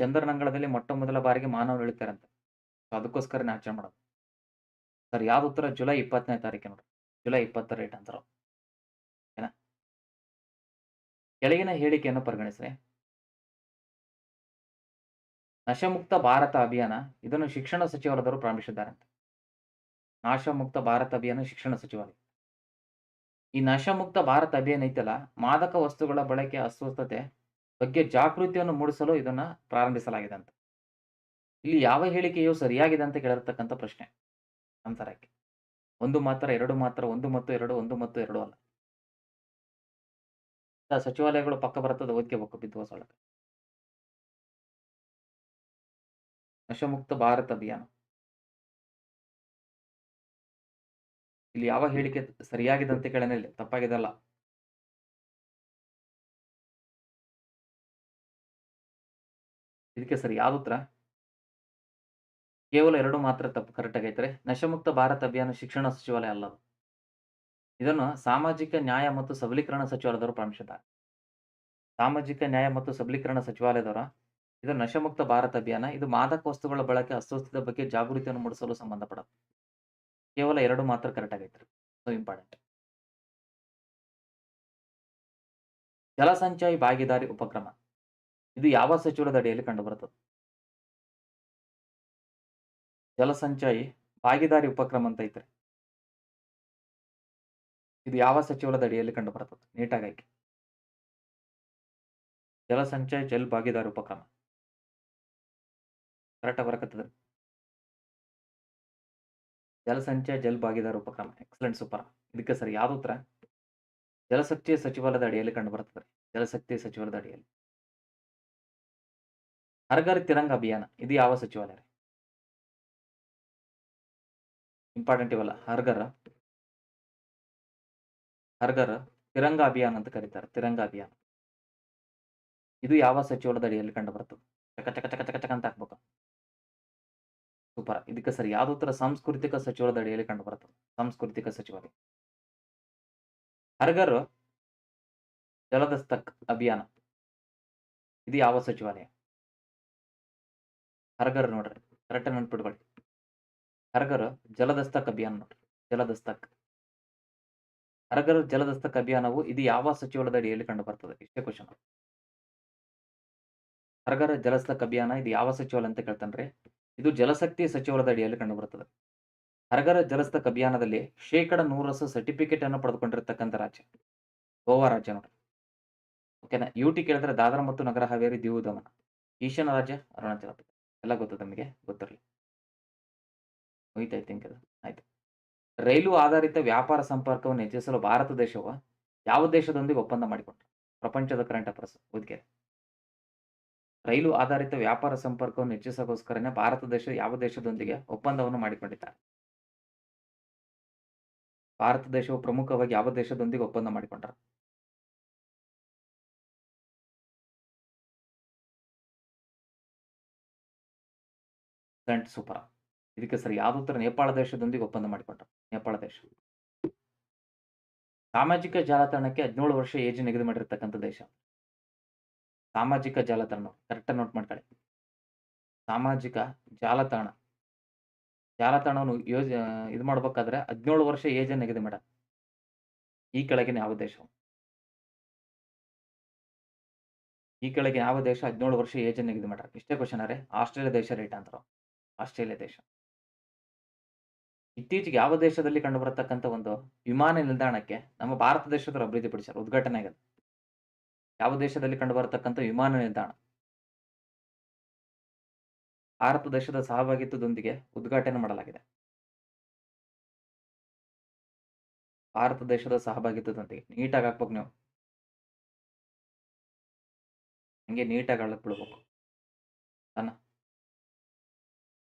ಚಂದ್ರನಂಗಳದಲ್ಲಿ ಮೊಟ್ಟ ಮೊದಲ ಬಾರಿಗೆ ಮಾನವರು ಇಳಿತಾರಂತೆ. ಸೊ ಅದಕ್ಕೋಸ್ಕರನೇ ಆಚರಣೆ ಮಾಡೋದು. ಸರ್, ಯಾವ್ದು ಉತ್ತರ? ಜುಲೈ ಇಪ್ಪತ್ತನೇ ತಾರೀಕು ನೋಡ್ರಿ. ಜುಲೈ ಇಪ್ಪತ್ತರ ರೇಟ್ ಅಂತಾರೆ. ಓಕೆನಾ ಕೆಳಗಿನ ಹೇಳಿಕೆಯನ್ನು ಪರಿಗಣಿಸ್ರಿ. ನಶಮುಕ್ತ ಭಾರತ ಅಭಿಯಾನ ಇದನ್ನು ಶಿಕ್ಷಣ ಸಚಿವರಾದವರು ಪ್ರಾರಂಭಿಸಿದ್ದಾರಂತೆ. ನಾಶಮುಕ್ತ ಭಾರತ ಅಭಿಯಾನ ಶಿಕ್ಷಣ ಸಚಿವಾಲಯ. ಈ ನಶಮುಕ್ತ ಭಾರತ ಅಭಿಯಾನ ಐತಲ್ಲ, ಮಾದಕ ವಸ್ತುಗಳ ಬಳಕೆ ಅಸ್ವಸ್ಥತೆ ಬಗ್ಗೆ ಜಾಗೃತಿಯನ್ನು ಮೂಡಿಸಲು ಇದನ್ನ ಪ್ರಾರಂಭಿಸಲಾಗಿದೆ ಅಂತ ಇಲ್ಲಿ ಯಾವ ಹೇಳಿಕೆಯು ಸರಿಯಾಗಿದೆ ಅಂತ ಕೇಳಿರ್ತಕ್ಕಂಥ ಪ್ರಶ್ನೆ. ಆನ್ಸರ್ ಹಾಕಿ ಒಂದು ಮಾತ್ರ, ಎರಡು ಮಾತ್ರ, ಒಂದು ಮತ್ತು ಎರಡು, ಒಂದು ಮತ್ತು ಎರಡು ಅಲ್ಲ. ಸಚಿವಾಲಯಗಳು ಪಕ್ಕ ಬರ್ತದೆ ಓದ್ಕೋಬೇಕು, ಬಿದ್ದು ಒಳಗೆ. ನಶಮುಕ್ತ ಭಾರತ ಅಭಿಯಾನ. ಇಲ್ಲಿ ಯಾವ ಹೇಳಿಕೆ ಸರಿಯಾಗಿದೆ ಅಂತ ಕೇಳನೇ ಇಲ್ಲ ತಪ್ಪಾಗಿದಲ್ಲ. ಇದಕ್ಕೆ ಸರಿ ಯಾವ್ದು ಉತ್ತರ? ಕೇವಲ ಎರಡು ಮಾತ್ರ ತಪ್ಪು ಕರೆಕ್ಟ್ ಆಗೈತ್ರೆ ನಶಮುಕ್ತ ಭಾರತ ಅಭಿಯಾನ ಶಿಕ್ಷಣ ಸಚಿವಾಲಯ ಅಲ್ಲ. ಇದನ್ನು ಸಾಮಾಜಿಕ ನ್ಯಾಯ ಮತ್ತು ಸಬಲೀಕರಣ ಸಚಿವಾಲಯದವರು ಪ್ರಾರಂಭಿಸಿದ್ದಾರೆ. ಸಾಮಾಜಿಕ ನ್ಯಾಯ ಮತ್ತು ಸಬಲೀಕರಣ ಸಚಿವಾಲಯದವರ ಇದು ನಶಮುಕ್ತ ಭಾರತ ಅಭಿಯಾನ. ಇದು ಮಾದಕ ವಸ್ತುಗಳ ಬಳಕೆ ಅಸ್ವಸ್ಥತೆ ಬಗ್ಗೆ ಜಾಗೃತಿಯನ್ನು ಮೂಡಿಸಲು ಸಂಬಂಧಪಡ ಕೇವಲ ಎರಡು ಮಾತ್ರ ಕರೆಕ್ಟ್ ಆಗೈತ್ರಿ. ಸೊ ಇಂಪಾರ್ಟೆಂಟ್ ಜಲಸಂಚಯ್ ಭಾಗಿದಾರಿ ಉಪಕ್ರಮ. ಇದು ಯಾವ ಸಚಿವರದ ಅಡಿಯಲ್ಲಿ ಕಂಡುಬರುತ್ತದೆ? ಜಲಸಂಚಾಯಿ ಭಾಗಿದಾರಿ ಉಪಕ್ರಮ ಅಂತ ಐತ್ರಿ. ಇದು ಯಾವ ಸಚಿವರದ ಅಡಿಯಲ್ಲಿ ಕಂಡುಬರುತ್ತದೆ? ನೀಟಾಗಿ ಜಲಸಂಚಯ್ ಜಲ್ ಭಾಗಿದಾರಿ ಉಪಕ್ರಮ. ಕರೆಕ್ಟಾಗಿ ಬರಕತ್ತದ. ಜಲಸಂಚಯ ಜಲ್ ಭಾಗಿದಾರ ಉಪಕ್ರಮ ಎಕ್ಸಲೆಂಟ್ ಸೂಪರ್ ಇದಕ್ಕೆ ಸರಿ ಯಾವ್ದು ಉತ್ತರ? ಜಲಶಕ್ತಿ ಸಚಿವಾಲಯದ ಅಡಿಯಲ್ಲಿ ಕಂಡುಬರುತ್ತದೆ ಜಲಶಕ್ತಿ ಸಚಿವಾಲಯದ ಅಡಿಯಲ್ಲಿ. ಹರ್ಗರ್ ತಿರಂಗ ಅಭಿಯಾನ, ಇದು ಯಾವ ಸಚಿವಾಲಯ ಇಂಪಾರ್ಟೆಂಟ್ ಇವಲ್ಲ, ಹರ್ಗರ್. ಹರ್ಗರ್ ತಿರಂಗ ಅಭಿಯಾನ ಅಂತ ಕರೀತಾರೆ, ತಿರಂಗ ಅಭಿಯಾನ. ಇದು ಯಾವ ಸಚಿವಾಲಯದ ಅಡಿಯಲ್ಲಿ ಕಂಡುಬರುತ್ತದೆ ಚಕ ಚಕ ಚಕ ಚಕ ಚಕ ಅಂತ ಹಾಕ್ಬೇಕು. ಸೂಪರ್. ಇದಕ್ಕೆ ಸರ್. ಯಾವ್ದು ಉತ್ತರ? ಸಾಂಸ್ಕೃತಿಕ ಸಚಿವರದ ಅಡಿಯಲ್ಲಿ ಕಂಡುಬರುತ್ತದೆ ಸಾಂಸ್ಕೃತಿಕ ಸಚಿವರು ಹರ್ಗರ್ ಜಲದಸ್ತಕ್ ಅಭಿಯಾನ. ಇದು ಯಾವ ಸಚಿವಾಲಯ? ಹರ್ಗರ್ ನೋಡ್ರಿ. ಕರೆಕ್ಟ್ ನೆನ್ಪಿಟ್ಕೊಳ್ಳಿ. ಹರ್ಗರ್ ಜಲದಸ್ತಕ್ ಅಭಿಯಾನ ನೋಡ್ರಿ. ಜಲದಸ್ತಕ್. ಹರ್ಗರ್ ಜಲದಸ್ತಕ್ ಅಭಿಯಾನವು ಇದು ಯಾವ ಸಚಿವಾಲಯದ ಅಡಿಯಲ್ಲಿ ಕಂಡು ಬರ್ತದೆ? ಇಷ್ಟೇ ಕ್ವಶನ್ ಹರ್ಗರ್ ಜಲದಸ್ತಕ್ ಅಭಿಯಾನ ಇದು ಯಾವ ಸಚಿವಾಲಯ ಅಂತ ಕೇಳ್ತಾನ್ರಿ? ಇದು ಜಲಶಕ್ತಿ ಸಚಿವಾಲಯದ ಅಡಿಯಲ್ಲಿ ಕಂಡುಬರುತ್ತದೆ. ಹರಗರ ಜಲಸ್ತಕ್ ಅಭಿಯಾನದಲ್ಲಿ ಶೇಕಡ ನೂರರಷ್ಟು ಸರ್ಟಿಫಿಕೇಟ್ ಅನ್ನು ಪಡೆದುಕೊಂಡಿರ್ತಕ್ಕಂಥ ರಾಜ್ಯ, ಗೋವಾ ರಾಜ್ಯ ನೋಡಿ. ಓಕೆನಾ ಯು ಟಿ ಕೇಳಿದ್ರೆ ದಾದರ ಮತ್ತು ನಗರ ಹಾವೇರಿ, ದೀವು, ದಮನ. ಈಶಾನ್ಯ ರಾಜ್ಯ, ಅರುಣಾಚಲ ಪ್ರದೇಶ. ಎಲ್ಲ ಗೊತ್ತು ನಮಗೆ ಗೊತ್ತಿರಲಿ. ಹೋಯ್ತು ಆಯ್ತು. ರೈಲು ಆಧಾರಿತ ವ್ಯಾಪಾರ ಸಂಪರ್ಕವನ್ನು ಹೆಚ್ಚಿಸಲು ಭಾರತ ದೇಶವು ಯಾವ ದೇಶದೊಂದಿಗೆ ಒಪ್ಪಂದ ಮಾಡಿಕೊಂಡ್ರು ಪ್ರಪಂಚದ ಕರೆಂಟ್ ಅಫೇರ್ಸ್ ಓದ್ಗೆ ರೈಲು ಆಧಾರಿತ ವ್ಯಾಪಾರ ಸಂಪರ್ಕವನ್ನು ಹೆಚ್ಚಿಸೋಕೋಸ್ಕರನೇ ಭಾರತ ದೇಶ ಯಾವ ದೇಶದೊಂದಿಗೆ ಒಪ್ಪಂದವನ್ನು ಮಾಡಿಕೊಂಡಿದ್ದಾರೆ ಭಾರತ ದೇಶವು ಪ್ರಮುಖವಾಗಿ ಯಾವ ದೇಶದೊಂದಿಗೆ ಒಪ್ಪಂದ ಮಾಡಿಕೊಂಡರು? ಸೂಪರ್. ಇದಕ್ಕೆ ಸರಿ ಉತ್ತರ? ನೇಪಾಳ ದೇಶದೊಂದಿಗೆ ಒಪ್ಪಂದ ಮಾಡಿಕೊಂಡ್ರು. ನೇಪಾಳ ದೇಶ. ಸಾಮಾಜಿಕ ಜಾಲತಾಣಕ್ಕೆ ಹದಿನೇಳು ವರ್ಷ ಏಜ್ ನಿಗದಿ ಮಾಡಿರ್ತಕ್ಕಂಥ ದೇಶ. ಸಾಮಾಜಿಕ ಜಾಲತಾಣ ಕರೆಕ್ಟ್ ನೋಟ್ ಮಾಡ್ಕೊಳ್ಳಿ. ಸಾಮಾಜಿಕ ಜಾಲತಾಣ. ಜಾಲತಾಣವನ್ನು ಯೋಜ, ಇದು ಮಾಡ್ಬೇಕಾದ್ರೆ ಹದಿನೇಳು ವರ್ಷ ಏಜ್ ನಿಗದಿ ಮೇಡಮ್ ಈ ಕೆಳಗಿನ ಯಾವ ದೇಶ? ಈ ಕೆಳಗೆ ಯಾವ ದೇಶ ಹದಿನೇಳು ವರ್ಷ ಏಜ್ ನಿಗದಿ ಮಾಡ್ಯಾರ ಇಷ್ಟೇ ಕ್ವಶನ್ ಅರೆ ಆಸ್ಟ್ರೇಲಿಯಾ ದೇಶ ರೇಟ್ ಅಂತಾರ ಆಸ್ಟ್ರೇಲಿಯಾ ದೇಶ. ಇತ್ತೀಚೆಗೆ ಯಾವ ದೇಶದಲ್ಲಿ ಕಂಡು ಒಂದು ವಿಮಾನ ನಿಲ್ದಾಣಕ್ಕೆ ನಮ್ಮ ಭಾರತ ದೇಶದವರು ಅಭಿವೃದ್ಧಿಪಡಿಸ್ಯಾರ, ಉದ್ಘಾಟನೆ ಆಗಿದೆ ಯಾವ ದೇಶದಲ್ಲಿ ಕಂಡು ಬರತಕ್ಕಂಥ ವಿಮಾನ ನಿಲ್ದಾಣ? ಭಾರತ ದೇಶದ ಸಹಭಾಗಿತ್ವದೊಂದಿಗೆ ಉದ್ಘಾಟನೆ ಮಾಡಲಾಗಿದೆ. ಭಾರತ ದೇಶದ ಸಹಭಾಗಿತ್ವದೊಂದಿಗೆ ನೀಟಾಗಿ ಹಾಕ್ಬೇಕು ನೀವು. ಹಂಗೆ ನೀಟಾಗಿ ಹಾಳಕ್ ಬಿಡ್ಬೇಕು. ಅನ್ನ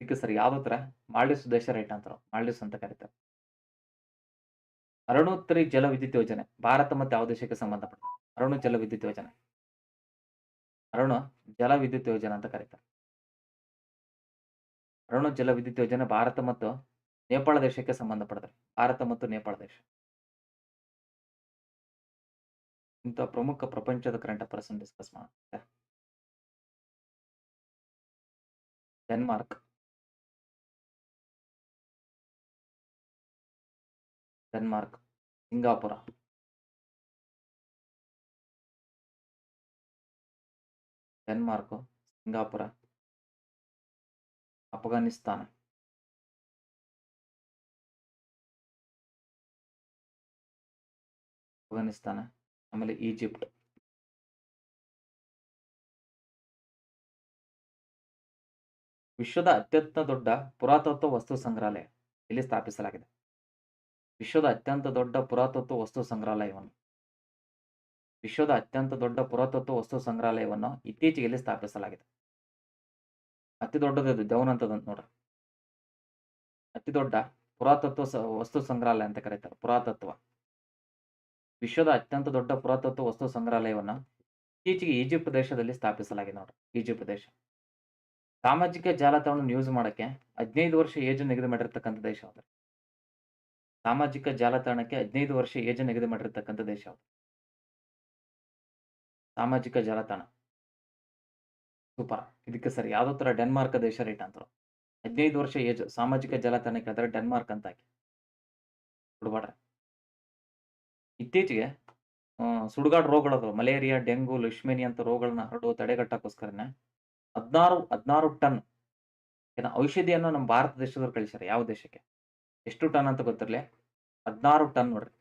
ಸರ್ ಸರಿ ಯಾವ ಉತ್ತರ ಮಾಲ್ಡೀವ್ಸ್ ದೇಶ ರೈಟ್ ಅಂತಾರ? ಮಾಲ್ಡೀವ್ಸ್ ಅಂತ ಕರೀತಾರೆ. ಅರುಣೋತ್ತರಿ ಜಲ ವಿದ್ಯುತ್ ಯೋಜನೆ, ಭಾರತ ಮತ್ತು ಯಾವ ದೇಶಕ್ಕೆ ಸಂಬಂಧಪಟ್ಟ ಅರುಣ ಜಲ ವಿದ್ಯುತ್ ಯೋಜನೆ. ಅರುಣ ಜಲ ವಿದ್ಯುತ್ ಯೋಜನೆ ಅಂತ ಕರೀತಾರೆ. ಅರುಣ ಜಲ ವಿದ್ಯುತ್ ಯೋಜನೆ ಭಾರತ ಮತ್ತು ನೇಪಾಳ ದೇಶಕ್ಕೆ ಸಂಬಂಧಪಡ್ತಾರೆ ಭಾರತ ಮತ್ತು ನೇಪಾಳ ದೇಶ. ಇಂಥ ಪ್ರಮುಖ ಪ್ರಪಂಚದ ಕರೆಂಟ್ ಅಫೇರ್ಸ್ ಡಿಸ್ಕಸ್ ಮಾಡುತ್ತೆ Denmark Denmark Singapore Denmark Singapore Afghanistan Afghanistan ಆಮೇಲೆ ಈಜಿಪ್ಟ್. ವಿಶ್ವದ ಅತ್ಯಂತ ದೊಡ್ಡ ಪುರಾತತ್ವ ವಸ್ತು ಸಂಗ್ರಹಾಲಯ ಇಲ್ಲಿ ಸ್ಥಾಪಿಸಲಾಗಿದೆ. ವಿಶ್ವದ ಅತ್ಯಂತ ದೊಡ್ಡ ಪುರಾತತ್ವ ವಸ್ತು ಸಂಗ್ರಹಾಲಯವನ್ನು. ವಿಶ್ವದ ಅತ್ಯಂತ ದೊಡ್ಡ ಪುರಾತತ್ವ ವಸ್ತು ಸಂಗ್ರಹಾಲಯವನ್ನು ಇತ್ತೀಚೆಗೆ ಇಲ್ಲಿ ಸ್ಥಾಪಿಸಲಾಗಿದೆ. ಅತಿ ದೊಡ್ಡದು ದೌನ್ ಅಂತದಂತ ನೋಡ್ರಿ. ಅತಿ ದೊಡ್ಡ ಪುರಾತತ್ವ ವಸ್ತು ಸಂಗ್ರಹಾಲಯ ಅಂತ ಕರೀತಾರೆ, ಪುರಾತತ್ವ. ವಿಶ್ವದ ಅತ್ಯಂತ ದೊಡ್ಡ ಪುರಾತತ್ವ ವಸ್ತು ಸಂಗ್ರಹಾಲಯವನ್ನು ಇತ್ತೀಚೆಗೆ ಈಜಿಪ್ಟ್ ದೇಶದಲ್ಲಿ ಸ್ಥಾಪಿಸಲಾಗಿದೆ ನೋಡ್ರಿ, ಈಜಿಪ್ಟ್ ದೇಶ. ಸಾಮಾಜಿಕ ಜಾಲತಾಣವನ್ನು ಯೂಸ್ ಮಾಡಕ್ಕೆ ಹದಿನೈದು ವರ್ಷ ಏಜ್ ನಿಗದಿ ಮಾಡಿರ್ತಕ್ಕಂಥ ದೇಶ ಯಾವ್ದು ಸಾಮಾಜಿಕ ಜಾಲತಾಣಕ್ಕೆ ಹದಿನೈದು ವರ್ಷ ಏಜ್ ನಿಗದಿ ಮಾಡಿರ್ತಕ್ಕಂಥ ದೇಶ ಯಾವುದು ಸಾಮಾಜಿಕ ಜಾಲತಾಣ. ಸೂಪರ್. ಇದಕ್ಕೆ ಸರಿ. ಯಾವುದೋ ತರ ಡೆನ್ಮಾರ್ಕ್ ದೇಶ ರೇಟ್ ಅಂತರು ಹದಿನೈದು ವರ್ಷ ಏಜ್, ಸಾಮಾಜಿಕ ಜಾಲತಾಣಕ್ಕೆ ಕೇಳಿದ್ರೆ ಡೆನ್ಮಾರ್ಕ್ ಅಂತ ಹಾಕಿ ಬಿಡ್ಬೇಡ್ರಿ ಇತ್ತೀಚೆಗೆ ಸುಡುಗಾಡು ರೋಗಗಳದು ಮಲೇರಿಯಾ, ಡೆಂಗು, ಲುಷ್ಮೇನಿ ಅಂತ ರೋಗಗಳನ್ನ ಹರಡುವ ತಡೆಗಟ್ಟಕ್ಕೋಸ್ಕರನೇ ಹದಿನಾರು ಹದಿನಾರು ಟನ್ ಏನ ಔಷಧಿಯನ್ನು ನಮ್ಮ ಭಾರತ ದೇಶದವ್ರು ಕಳಿಸ್ಯಾರ. ಯಾವ ದೇಶಕ್ಕೆ? ಎಷ್ಟು ಟನ್ ಅಂತ ಗೊತ್ತಿರಲಿ? ಹದಿನಾರು ಟನ್ ನೋಡ್ರಿ.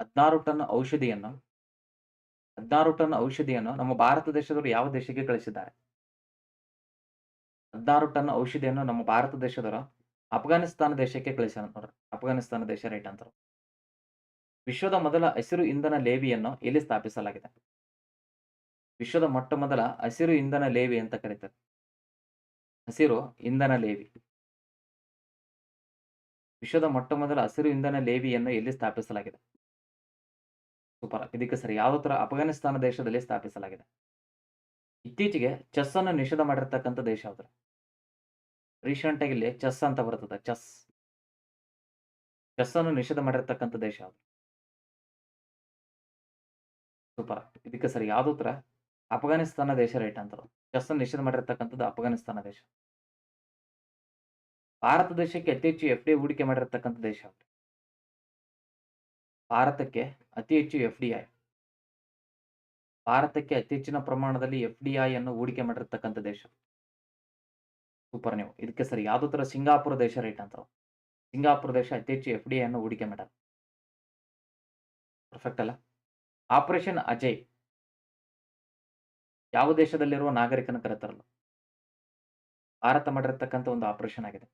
ಹದಿನಾರು ಟನ್ ಔಷಧಿಯನ್ನು, ಹದಿನಾರು ಟನ್ ಔಷಧಿಯನ್ನು ನಮ್ಮ ಭಾರತ ದೇಶದವರು ಯಾವ ದೇಶಕ್ಕೆ ಕಳಿಸಿದ್ದಾರೆ? ಹದಿನಾರು ಟನ್ ಔಷಧಿಯನ್ನು ನಮ್ಮ ಭಾರತ ದೇಶದವರು ಅಫ್ಘಾನಿಸ್ತಾನ ದೇಶಕ್ಕೆ ಕಳಿಸ್ಯಾರ ನೋಡ್ರಿ. ಅಫ್ಘಾನಿಸ್ತಾನ ದೇಶ ರೈಟ್ ಅಂತಾರೆ. ವಿಶ್ವದ ಮೊದಲ ಹಸಿರು ಇಂಧನ ಲೇವಿಯನ್ನು ಎಲ್ಲಿ ಸ್ಥಾಪಿಸಲಾಗಿದೆ? ವಿಶ್ವದ ಮೊಟ್ಟ ಮೊದಲ ಹಸಿರು ಇಂಧನ ಲೇವಿ ಅಂತ ಕರೀತಾರೆ. ಹಸಿರು ಇಂಧನ ಲೇವಿ. ವಿಶ್ವದ ಮೊಟ್ಟ ಮೊದಲ ಹಸಿರು ಇಂಧನ ಲೇವಿಯನ್ನು ಎಲ್ಲಿ ಸ್ಥಾಪಿಸಲಾಗಿದೆ? ಸೂಪರ್. ಇದಕ್ಕೆ ಸರಿ. ಯಾವ ತರ ಅಫ್ಘಾನಿಸ್ತಾನ ದೇಶದಲ್ಲಿ ಸ್ಥಾಪಿಸಲಾಗಿದೆ? ಇತ್ತೀಚೆಗೆ ಚೆಸ್ ಅನ್ನು ನಿಷೇಧ ಮಾಡಿರ್ತಕ್ಕಂಥ ದೇಶ ಯಾವ್ದು? ರೀಸೆಂಟ್ ಆಗಿ ಇಲ್ಲಿ ಚೆಸ್ ಅಂತ ಬರ್ತದೆ. ಚೆಸ್. ಚೆಸ್ ಅನ್ನು ನಿಷೇಧ ಮಾಡಿರ್ತಕ್ಕಂಥ ದೇಶ ಯಾವ್ದು? ಸೂಪರ್. ಇದಕ್ಕೆ ಸರಿ. ಯಾವ್ದು ಉತ್ತರ? ಅಫ್ಘಾನಿಸ್ತಾನ ದೇಶ ರೈಟ್ ಅಂತಾರೆ. ಚೆಸ್ ಅನ್ನು ನಿಷೇಧ ಮಾಡಿರ್ತಕ್ಕಂಥದ್ದು ಅಫ್ಘಾನಿಸ್ತಾನ ದೇಶ. ಭಾರತ ದೇಶಕ್ಕೆ ಅತಿ ಹೆಚ್ಚು ಎಫ್ ಡಿ ಹೂಡಿಕೆ ಮಾಡಿರ್ತಕ್ಕಂಥ ದೇಶ ಭಾರತಕ್ಕೆ ಅತಿ ಹೆಚ್ಚು ಎಫ್ ಡಿ ಐ ಭಾರತಕ್ಕೆ ಅತಿ ಹೆಚ್ಚಿನ ಪ್ರಮಾಣದಲ್ಲಿ ಎಫ್ ಡಿ ಐ ಅನ್ನು ಹೂಡಿಕೆ ಮಾಡಿರ್ತಕ್ಕಂಥ ದೇಶ ಸೂಪರ್ ನೀವು. ಇದಕ್ಕೆ ಸರಿ. ಯಾವುದೋ ತರ ಸಿಂಗಾಪುರ ದೇಶ ರೈಟ್ ಅಂತ. ಸಿಂಗಾಪುರ ದೇಶ ಅತಿ ಹೆಚ್ಚು ಎಫ್ ಡಿ ಐ ಅನ್ನು ಹೂಡಿಕೆ ಮಾಡ್ಯಾರ ಪರ್ಫೆಕ್ಟ್ ಅಲ್ಲ? ಆಪರೇಷನ್ ಅಜಯ್ ಯಾವ ದೇಶದಲ್ಲಿರುವ ನಾಗರಿಕನ ಕರೆತರಲ್ಲ ಭಾರತ ಮಾಡಿರ್ತಕ್ಕಂಥ ಒಂದು ಆಪರೇಷನ್ ಆಗಿದೆ.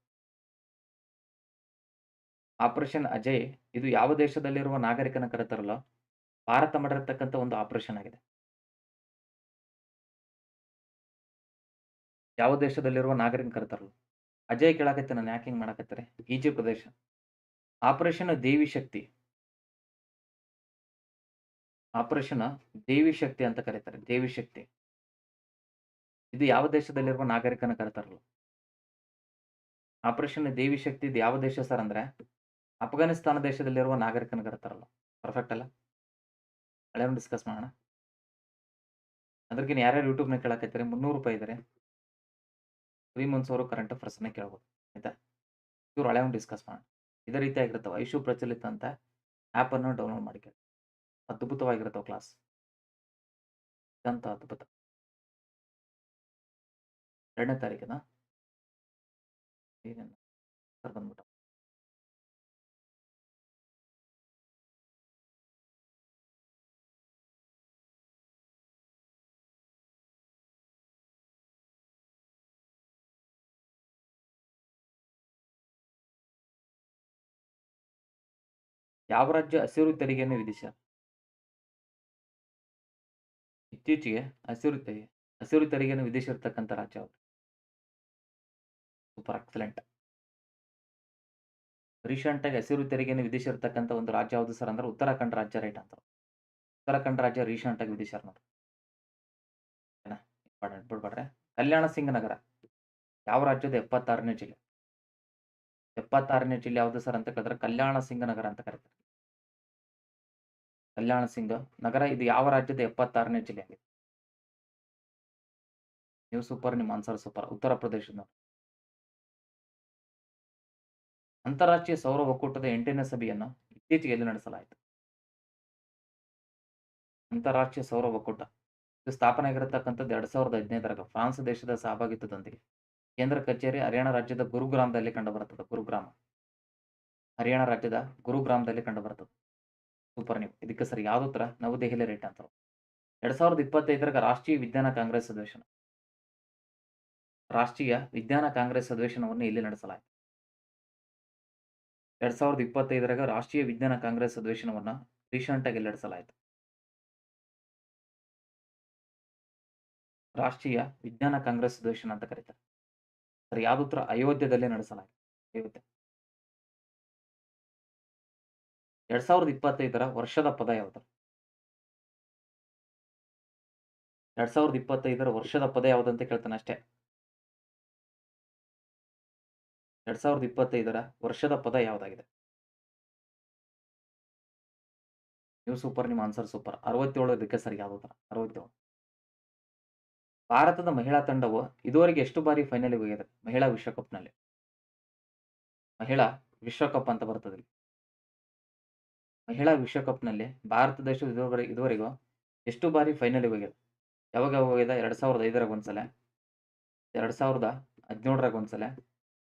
ಆಪರೇಷನ್ ಅಜಯ್, ಇದು ಯಾವ ದೇಶದಲ್ಲಿರುವ ನಾಗರಿಕನ ಕರೆತಾರಲ್ಲ, ಭಾರತ ಮಾಡಿರತಕ್ಕಂಥ ಒಂದು ಆಪರೇಷನ್ ಆಗಿದೆ. ಯಾವ ದೇಶದಲ್ಲಿರುವ ನಾಗರಿಕ ಕರೆತಾರಲ್ಲ. ಅಜಯ್ ಕೇಳಾಕತ್ತೆ ನಾನು ಯಾಕೆ ಹಿಂಗ್ ಮಾಡಕತ್ತಾರೆ. ಈಜಿಪ್ಟ್ ದೇಶ ಆಪರೇಷನ್ ದೇವಿ ಶಕ್ತಿ. ಆಪರೇಷನ್ ದೇವಿ ಶಕ್ತಿ ಅಂತ ಕರೀತಾರೆ, ದೇವಿ ಶಕ್ತಿ. ಇದು ಯಾವ ದೇಶದಲ್ಲಿರುವ ನಾಗರಿಕನ ಕರೆತಾರಲ್ಲ. ಆಪರೇಷನ್ ದೇವಿ ಶಕ್ತಿ ಇದು ಯಾವ ದೇಶ ಸರ್ ಅಂದ್ರೆ ಅಫ್ಘಾನಿಸ್ತಾನ ದೇಶದಲ್ಲಿರುವ ನಾಗರಿಕನ ಕರ್ತಾರಲ್ಲ ಪರ್ಫೆಕ್ಟ್ ಅಲ್ಲ? ಒಂದು ಡಿಸ್ಕಸ್ ಮಾಡೋಣ. ಅದ್ರಗಿನ ಯಾರ್ಯಾರು ಯೂಟ್ಯೂಬ್ನ ಕೇಳಕತ್ತೀರಿ? ಮುನ್ನೂರು ರೂಪಾಯಿ ಇದ್ದಾರೆ ಮಂತ್ಸ್ ಅವರು ಕರೆಂಟ್ ಅಫೇರ್ಸ್ನ ಕೇಳ್ಬೋದು. ಆಯ್ತಾ? ಇವ್ರು ಒಂದು ಡಿಸ್ಕಸ್ ಮಾಡೋಣ. ಇದೇ ರೀತಿಯಾಗಿರ್ತಾವೆ. ಐಶು ಪ್ರಚಲಿತ ಅಂತ ಆ್ಯಪನ್ನು ಡೌನ್ಲೋಡ್ ಮಾಡಿ ಕೇಳಿ. ಅದ್ಭುತವಾಗಿರ್ತಾವೆ ಕ್ಲಾಸ್ ಅಂತ ಅದ್ಭುತ. ಎರಡನೇ ತಾರೀಕಿನ ಬಂದ್ಬಿಟ್ಟು. ಯಾವ ರಾಜ್ಯ ಹಸಿರು ತೆರಿಗೆಯನ್ನು ವಿಧಿಸ? ಇತ್ತೀಚೆಗೆ ಹಸಿರು ತೆರಿಗೆ ಹಸಿರು ತೆರಿಗೆಯನ್ನು ವಿಧಿಸಿರ್ತಕ್ಕಂಥ ರಾಜ್ಯ ಯಾವುದು? ಸೂಪರ್ ಎಕ್ಸಲೆಂಟ್ ರೀಸೆಂಟ್ ಆಗಿ ಹಸಿರು ತೆರಿಗೆಯನ್ನು ವಿಧಿಸಿರ್ತಕ್ಕಂಥ ಒಂದು ರಾಜ್ಯ ಯಾವುದು ಸರ್ ಅಂದ್ರೆ ಉತ್ತರಾಖಂಡ್ ರಾಜ್ಯ ರೈಟ್ ಅಂತ. ಉತ್ತರಾಖಂಡ್ ರಾಜ್ಯ ರೀಸೆಂಟ್ ಆಗಿ ವಿಧಿಸ್ಯಾರ ನೋಡಿ. ಇಂಪಾರ್ಟೆಂಟ್ ಕಲ್ಯಾಣ ಸಿಂಗ್ ನಗರ ಯಾವ ರಾಜ್ಯದ ಎಪ್ಪತ್ತಾರನೇ ಜಿಲ್ಲೆ? ಎಪ್ಪತ್ತಾರನೇ ಜಿಲ್ಲೆ ಯಾವುದು ಸರ್ ಅಂತ ಕೇಳಿದ್ರೆ ಕಲ್ಯಾಣ ಸಿಂಗ ನಗರ ಅಂತ ಕರೀತಾರೆ. ಕಲ್ಯಾಣ ಸಿಂಗ ನಗರ ಇದು ಯಾವ ರಾಜ್ಯದ ಎಪ್ಪತ್ತಾರನೇ ಜಿಲ್ಲೆ ಆಗಿದೆ? ನೀವು ಸೂಪರ್ ನಿಮ್ಮ ಆನ್ಸರ್ ಸೂಪರ್ ಉತ್ತರ ಪ್ರದೇಶದ ಅಂತಾರಾಷ್ಟ್ರೀಯ ಸೌರ ಒಕ್ಕೂಟದ ಎಂಟನೇ ಸಭೆಯನ್ನು ಇತ್ತೀಚೆಗೆ ಎಲ್ಲಿ ನಡೆಸಲಾಯಿತು. ಅಂತಾರಾಷ್ಟ್ರೀಯ ಸೌರ ಒಕ್ಕೂಟ. ಇದು ಸ್ಥಾಪನೆ ಆಗಿರತಕ್ಕಂಥದ್ದು ಎರಡ್ ಸಾವಿರದ ಹದಿನೈದರಾಗ. ಫ್ರಾನ್ಸ್ ದೇಶದ ಸಹಭಾಗಿತ್ವದೊಂದಿಗೆ. ಕೇಂದ್ರ ಕಚೇರಿ ಹರಿಯಾಣ ರಾಜ್ಯದ ಗುರುಗ್ರಾಮದಲ್ಲಿ ಕಂಡುಬರುತ್ತದೆ. ಗುರುಗ್ರಾಮ. ಹರಿಯಾಣ ರಾಜ್ಯದ ಗುರುಗ್ರಾಮದಲ್ಲಿ ಕಂಡುಬರುತ್ತದೆ. ಸೂಪರ್ ನೀವು ಇದಕ್ಕೆ ಸರಿ ಯಾವ್ದು ಉತ್ತರ? ನವದೆಹಲಿ ರೇಟ್ ಅಂತ. ಎರಡ್ ಸಾವಿರದ ಇಪ್ಪತ್ತೈದರಾಗ ರಾಷ್ಟ್ರೀಯ ವಿಜ್ಞಾನ ಕಾಂಗ್ರೆಸ್ ಅಧಿವೇಶನ. ರಾಷ್ಟ್ರೀಯ ವಿಜ್ಞಾನ ಕಾಂಗ್ರೆಸ್ ಅಧಿವೇಶನವನ್ನು ಇಲ್ಲಿ ನಡೆಸಲಾಯಿತು. ಎರಡ್ ಸಾವಿರದ ಇಪ್ಪತ್ತೈದರಾಗ ರಾಷ್ಟ್ರೀಯ ವಿಜ್ಞಾನ ಕಾಂಗ್ರೆಸ್ ಅಧಿವೇಶನವನ್ನು ರೀಸೆಂಟ್ ಆಗಿ ನಡೆಸಲಾಯಿತು ರಾಷ್ಟ್ರೀಯ ವಿಜ್ಞಾನ ಕಾಂಗ್ರೆಸ್ ಅಧಿವೇಶನ ಅಂತ ಕರೀತಾರೆ. ಸರಿ ನಡೆಸಲಾಗಿದೆ ಅಯೋಧ್ಯೆದಲ್ಲಿ ಅಯೋಧ್ಯೆ. ಎರಡ್ ಸಾವಿರದ ಇಪ್ಪತ್ತೈದರ ವರ್ಷದ ಪದ ಯಾವುದು? ಎರಡ್ ಸಾವಿರದ ಇಪ್ಪತ್ತೈದರ ವರ್ಷದ ಪದ ಯಾವುದು ಅಂತ ಕೇಳ್ತಾನೆ ಅಷ್ಟೇ. ಎರಡ್ ಸಾವಿರದ ಇಪ್ಪತ್ತೈದರ ವರ್ಷದ ಪದ ಯಾವ್ದಾಗಿದೆ? ನೀವು ಸೂಪರ್ ನಿಮ್ಮ ಆನ್ಸರ್ ಸೂಪರ್ ಅರವತ್ತೇಳು ಇದಕ್ಕೆ ಸರಿ ಯಾವ್ದು ಉತ್ತರ? ಅರವತ್ತೇಳು. ಭಾರತದ ಮಹಿಳಾ ತಂಡವು ಇದುವರೆಗೆ ಎಷ್ಟು ಬಾರಿ ಫೈನಲ್ ಹೋಗಿದೆ? ಮಹಿಳಾ ವಿಶ್ವಕಪ್ನಲ್ಲಿ. ಮಹಿಳಾ ವಿಶ್ವಕಪ್ ಅಂತ ಬರ್ತದೆ ಮಹಿಳಾ ಮಹಿಳಾ ವಿಶ್ವಕಪ್ನಲ್ಲಿ ಭಾರತ ದೇಶ ಇದುವರೆಗೆ ಎಷ್ಟು ಬಾರಿ ಫೈನಲ್ ಹೋಗಿದೆ? ಯಾವಾಗ ಹೋಗಿದೆ? ಎರಡ್ ಸಾವಿರದ ಐದರಾಗ ಒಂದ್ಸಲ ಎರಡ್ ಸಾವಿರದ ಹದಿನೇಳರಾಗ ಒಂದ್ಸಲ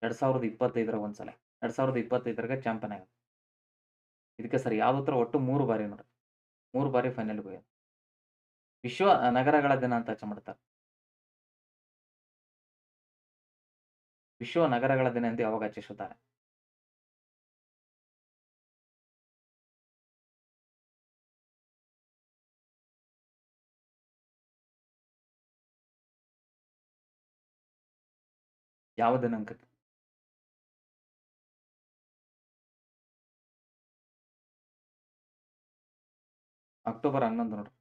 ಎರಡ್ ಸಾವಿರದ ಇಪ್ಪತ್ತೈದರಾಗ ಒಂದ್ಸಲ ಎರಡ್ ಸಾವಿರದ ಇಪ್ಪತ್ತೈದರಾಗ ಚಾಂಪಿಯನ್ ಆಗಿದೆ ಇದಕ್ಕೆ ಸರಿ ಯಾವ್ದು ಒಟ್ಟು ಮೂರು ಬಾರಿ ನೋಡಿ. ಮೂರು ಬಾರಿ ಫೈನಲ್ ಹೋಗಿದೆ. ವಿಶ್ವ ನಗರಗಳ ದಿನ ಅಂತ ಮಾಡ್ತಾರೆ. ವಿಶ್ವ ನಗರಗಳ ದಿನ ಎಂದು ಯಾವಾಗ ಆಚರಿಸುತ್ತಾರೆ? ಯಾವ ದಿನಾಂಕಕ್ಕೆ? ಅಕ್ಟೋಬರ್ ಹನ್ನೊಂದು ನೋಡ್ರಿ.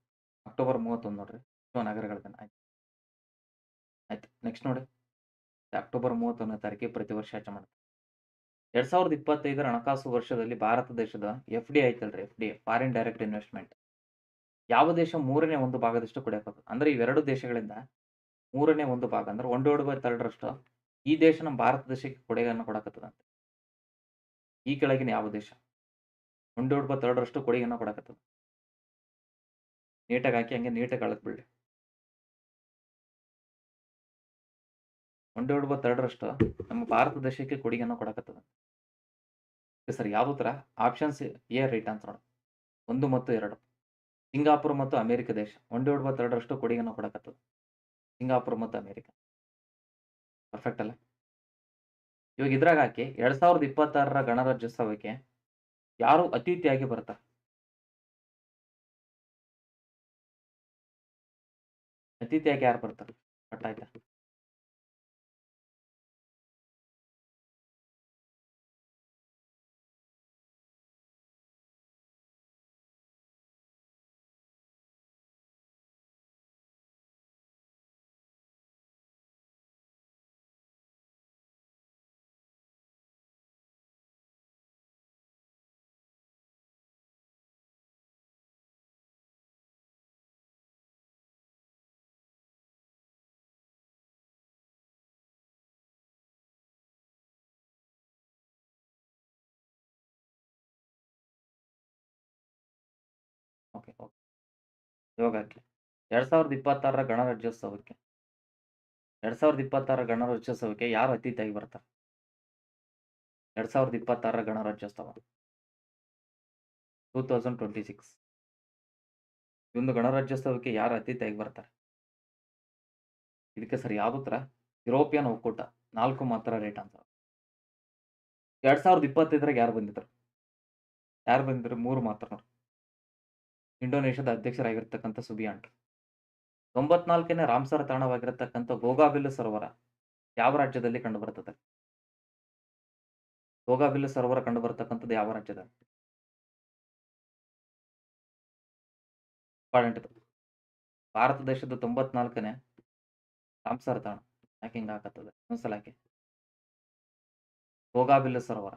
ಅಕ್ಟೋಬರ್ ಮೂವತ್ತೊಂದು ನೋಡ್ರಿ. ವಿಶ್ವ ನಗರಗಳ ದಿನ. ಆಯ್ತು. ಆಯ್ತು. ನೆಕ್ಸ್ಟ್ ನೋಡಿ. ಅಕ್ಟೋಬರ್ ಮೂವತ್ತೊಂದನೇ ತಾರೀಕಿಗೆ ಪ್ರತಿ ವರ್ಷ ಆಚರಣೆ ಎರಡ್ ಸಾವಿರದ ಇಪ್ಪತ್ತೈದರ ಹಣಕಾಸು ವರ್ಷದಲ್ಲಿ ಭಾರತ ದೇಶದ ಎಫ್ ಡಿ ಐತಲ್ರಿ, F D foreign direct investment ಯಾವ ದೇಶ ಮೂರನೇ ಒಂದು ಭಾಗದಷ್ಟು ಕೊಡಬೇಕು ಅಂದ್ರೆ ಇವೆರಡು ದೇಶಗಳಿಂದ ಮೂರನೇ ಒಂದು ಭಾಗ, ಅಂದ್ರೆ ಒಂದು ಎರಡು ಬೈ ತರಡರಷ್ಟು ಈ ದೇಶ ನಮ್ಮ ಭಾರತ ದೇಶಕ್ಕೆ ಕೊಡುಗೆಯನ್ನು ಕೊಡಕತ್ತದಂತೆ ಈ ಕೆಳಗಿನ ಯಾವ ದೇಶ? ಒಂದು ಎರಡು ಬೈ ತರಡರಷ್ಟು ಕೊಡುಗೆಯನ್ನು ಕೊಡಕತ್ತದ. ನೀಟಾಗಿ ಹಾಕಿ ಹಂಗೆ ನೀಟಾಗಿ ಅಳಕ್ ಬಿಡ್ಲಿ ಒನ್ ಡಿವೈಡ್ ಬೈ ತರ್ಡ್ರಷ್ಟು ನಮ್ಮ ಭಾರತ ದೇಶಕ್ಕೆ ಕೊಡುಗೆಯನ್ನು ಕೊಡಕತ್ತದ. ಸರ್ ಯಾವ ಉತ್ತರ? ಆಪ್ಷನ್ಸ್ ಎ ರೈಟ್ ಅಂತ ನೋಡಿ. ಒಂದು ಮತ್ತು ಎರಡು. ಸಿಂಗಾಪುರ್ ಮತ್ತು ಅಮೆರಿಕ ದೇಶ. ಒಂದು ಒಬ್ಬ ಬೈ ಕೊಡುಗೆನ ಕೊಡುಗೆಯನ್ನು ಕೊಡಕತ್ತದ. ಸಿಂಗಾಪುರ್ ಮತ್ತು ಅಮೇರಿಕ. ಪರ್ಫೆಕ್ಟ್ ಅಲ್ಲ? ಇವಾಗ ಇದ್ರಾಗ ಹಾಕಿ ಎರಡ್ ಸಾವಿರದ ಇಪ್ಪತ್ತಾರರ ಗಣರಾಜ್ಯೋತ್ಸವಕ್ಕೆ ಯಾರು ಅತಿಥಿಯಾಗಿ ಬರ್ತಾರೆ ಅತಿಥಿಯಾಗಿ ಯಾರು ಬರ್ತಾರೆ? ಆಯ್ತಾ ಓಕೆ ಓಕೆ. ಯೋಗಕ್ಕೆ. ಎರಡು ಸಾವಿರದ ಇಪ್ಪತ್ತಾರರ ಗಣರಾಜ್ಯೋತ್ಸವಕ್ಕೆ. ಎರಡು ಸಾವಿರದ ಇಪ್ಪತ್ತಾರರ ಗಣರಾಜ್ಯೋತ್ಸವಕ್ಕೆ ಯಾರು ಅತಿಥಿಯಾಗಿ ಬರ್ತಾರೆ? ಎರಡು ಸಾವಿರದ ಇಪ್ಪತ್ತಾರರ ಗಣರಾಜ್ಯೋತ್ಸವ. Two thousand twenty six. ಇವೊಂದು ಗಣರಾಜ್ಯೋತ್ಸವಕ್ಕೆ ಯಾರು ಅತಿಥಿಯಾಗಿ ಬರ್ತಾರೆ? ಇದಕ್ಕೆ ಸರಿ ಯಾವ್ದು ಉತ್ತರ, ಯುರೋಪಿಯನ್ ಒಕ್ಕೂಟ. ನಾಲ್ಕು ಮಾತ್ರ ರೇಟ್ ಅಂತ. ಎರಡು ಸಾವಿರದ ಇಪ್ಪತ್ತೈದರಾಗ ಯಾರು ಬಂದಿದ್ರು? ಯಾರು ಬಂದಿದ್ರು? ಮೂರು ಮಾತ್ರ ನೋಡಿ. ಇಂಡೋನೇಷ್ಯಾದ ಅಧ್ಯಕ್ಷರಾಗಿರ್ತಕ್ಕಂಥ ಸುಬಿಯಾಂಟ್. ತೊಂಬತ್ನಾಲ್ಕನೇ ರಾಮ್ಸರ್ ತಾಣವಾಗಿರತಕ್ಕಂಥ ಗೋಗಾಬಿಲ್ಲು ಸರೋವರ ಯಾವ ರಾಜ್ಯದಲ್ಲಿ ಕಂಡು ಬರುತ್ತದೆ ಗೋಗಾಬಿಲ್ಲು ಸರೋವರ ಕಂಡು ಬರತಕ್ಕಂಥದ್ದು ಯಾವ ಇದು ಭಾರತ ದೇಶದ ತೊಂಬತ್ನಾಲ್ಕನೇ ರಾಮ್ಸರ್ ತಾಣ. ಯಾಕೆ ಹಿಂಗಾಕತ್ತದೆ ಒಂದ್ಸಲ ಯಾಕೆ ಗೋಗಾಬಿಲ್ಲು ಸರೋವರ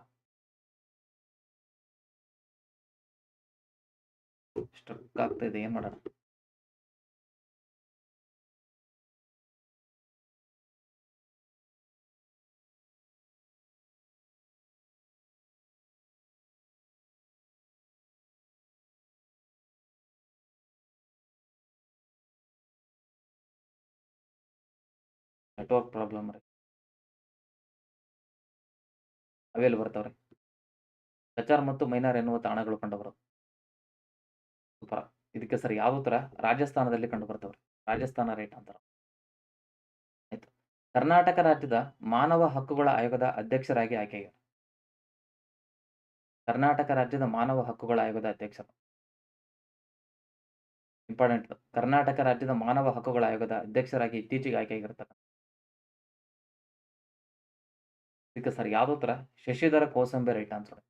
ಸ್ಟ್ರಕ್ ಆಗ್ತಾ ಇದೆ ಏನ್ ಮಾಡೋಣ? ನೆಟ್ವರ್ಕ್ ಪ್ರಾಬ್ಲಮ್ ರೀ. ಅವೆಲ್ಲಿ ಬರ್ತಾವ್ರಿ. ಪ್ರಚಾರ ಮತ್ತು ಮೈನಾರ್ ಎನ್ನುವ ತಾಣಗಳು ಕಂಡುಬರುತ್ತೆ ಸೂಪರ್ ಇದಕ್ಕೆ ಸರ್ ಯಾವ ಉತ್ತರ? ರಾಜಸ್ಥಾನದಲ್ಲಿ ಕಂಡು ಬರ್ತವ್ರಿ ರಾಜಸ್ಥಾನ ರೇಟ್ ಅಂತಾರ ಆಯ್ತು. ಕರ್ನಾಟಕ ರಾಜ್ಯದ ಮಾನವ ಹಕ್ಕುಗಳ ಆಯೋಗದ ಅಧ್ಯಕ್ಷರಾಗಿ ಆಯ್ಕೆಯಾಗ್ಯಾರ ಕರ್ನಾಟಕ ರಾಜ್ಯದ ಮಾನವ ಹಕ್ಕುಗಳ ಆಯೋಗದ ಅಧ್ಯಕ್ಷರು. ಇಂಪಾರ್ಟೆಂಟ್ ಕರ್ನಾಟಕ ರಾಜ್ಯದ ಮಾನವ ಹಕ್ಕುಗಳ ಆಯೋಗದ ಅಧ್ಯಕ್ಷರಾಗಿ ಇತ್ತೀಚೆಗೆ ಆಯ್ಕೆಯಾಗಿರ್ತಾರೆ ಇದಕ್ಕೆ ಸರ್ ಯಾವ ಉತ್ತರ? Shashidhar Kosambi right answer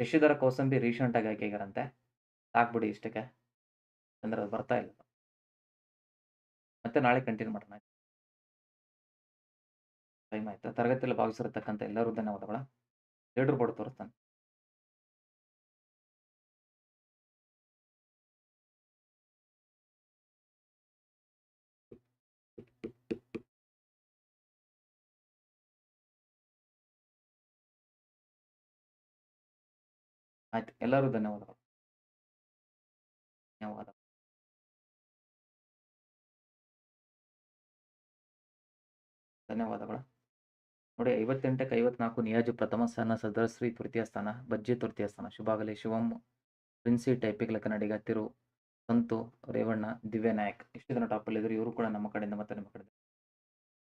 Shashidhar Kosambi recent ಆಗಿ ಆಯ್ಕೆಗಾರಂತೆ ಸಾಕ್ಬಿಡಿ ಇಷ್ಟಕ್ಕೆ. ಅಂದ್ರೆ ಅದು ಬರ್ತಾ ಇಲ್ಲ. ಮತ್ತೆ ನಾಳೆ ಕಂಟಿನ್ಯೂ ಮಾಡೋಣ. ಟೈಮ್ ಆಯ್ತು. ತರಗತಿಯಲ್ಲಿ ಭಾಗಿಸಿರತಕ್ಕಂಥ ಎಲ್ಲರೂ ಧನ್ಯವಾದಗಳ. ಲೀಡರ್ ಬೋರ್ಡ್ ತೋರಿಸ್ತಾನೆ. ಆಯ್ತು. ಎಲ್ಲರೂ ಧನ್ಯವಾದಗಳು. ಧನ್ಯವಾದ. ಧನ್ಯವಾದಗಳು. ನೋಡಿ, ಐವತ್ತೆಂಟಕ್ಕೆ ಐವತ್ನಾಲ್ಕು ನಿಯಾಜು ಪ್ರಥಮ ಸ್ಥಾನ ಸದಸ್ರಿ ತೃತೀಯ ಸ್ಥಾನ, ಬಜ್ಜಿ ತೃತೀಯ ಸ್ಥಾನ. ಶುಭಾಗಲಿ, ಶಿವಂ. ಪ್ರಿನ್ಸಿ ಟೈಪಿಂಗ್ ಕನ್ನಡಿಗ ತಿರು ಸಂತು, ರೇವಣ್ಣ ದಿವ್ಯ ನಾಯಕ್ ಇಷ್ಟು ಜನ ಟಾಪಲ್ಲಿ ಇದ್ರು ಇವರು ಕೂಡ ನಮ್ಮ ಕಡೆಯಿಂದ ಮತ್ತೆ ನಮ್ಮ ಕಡೆ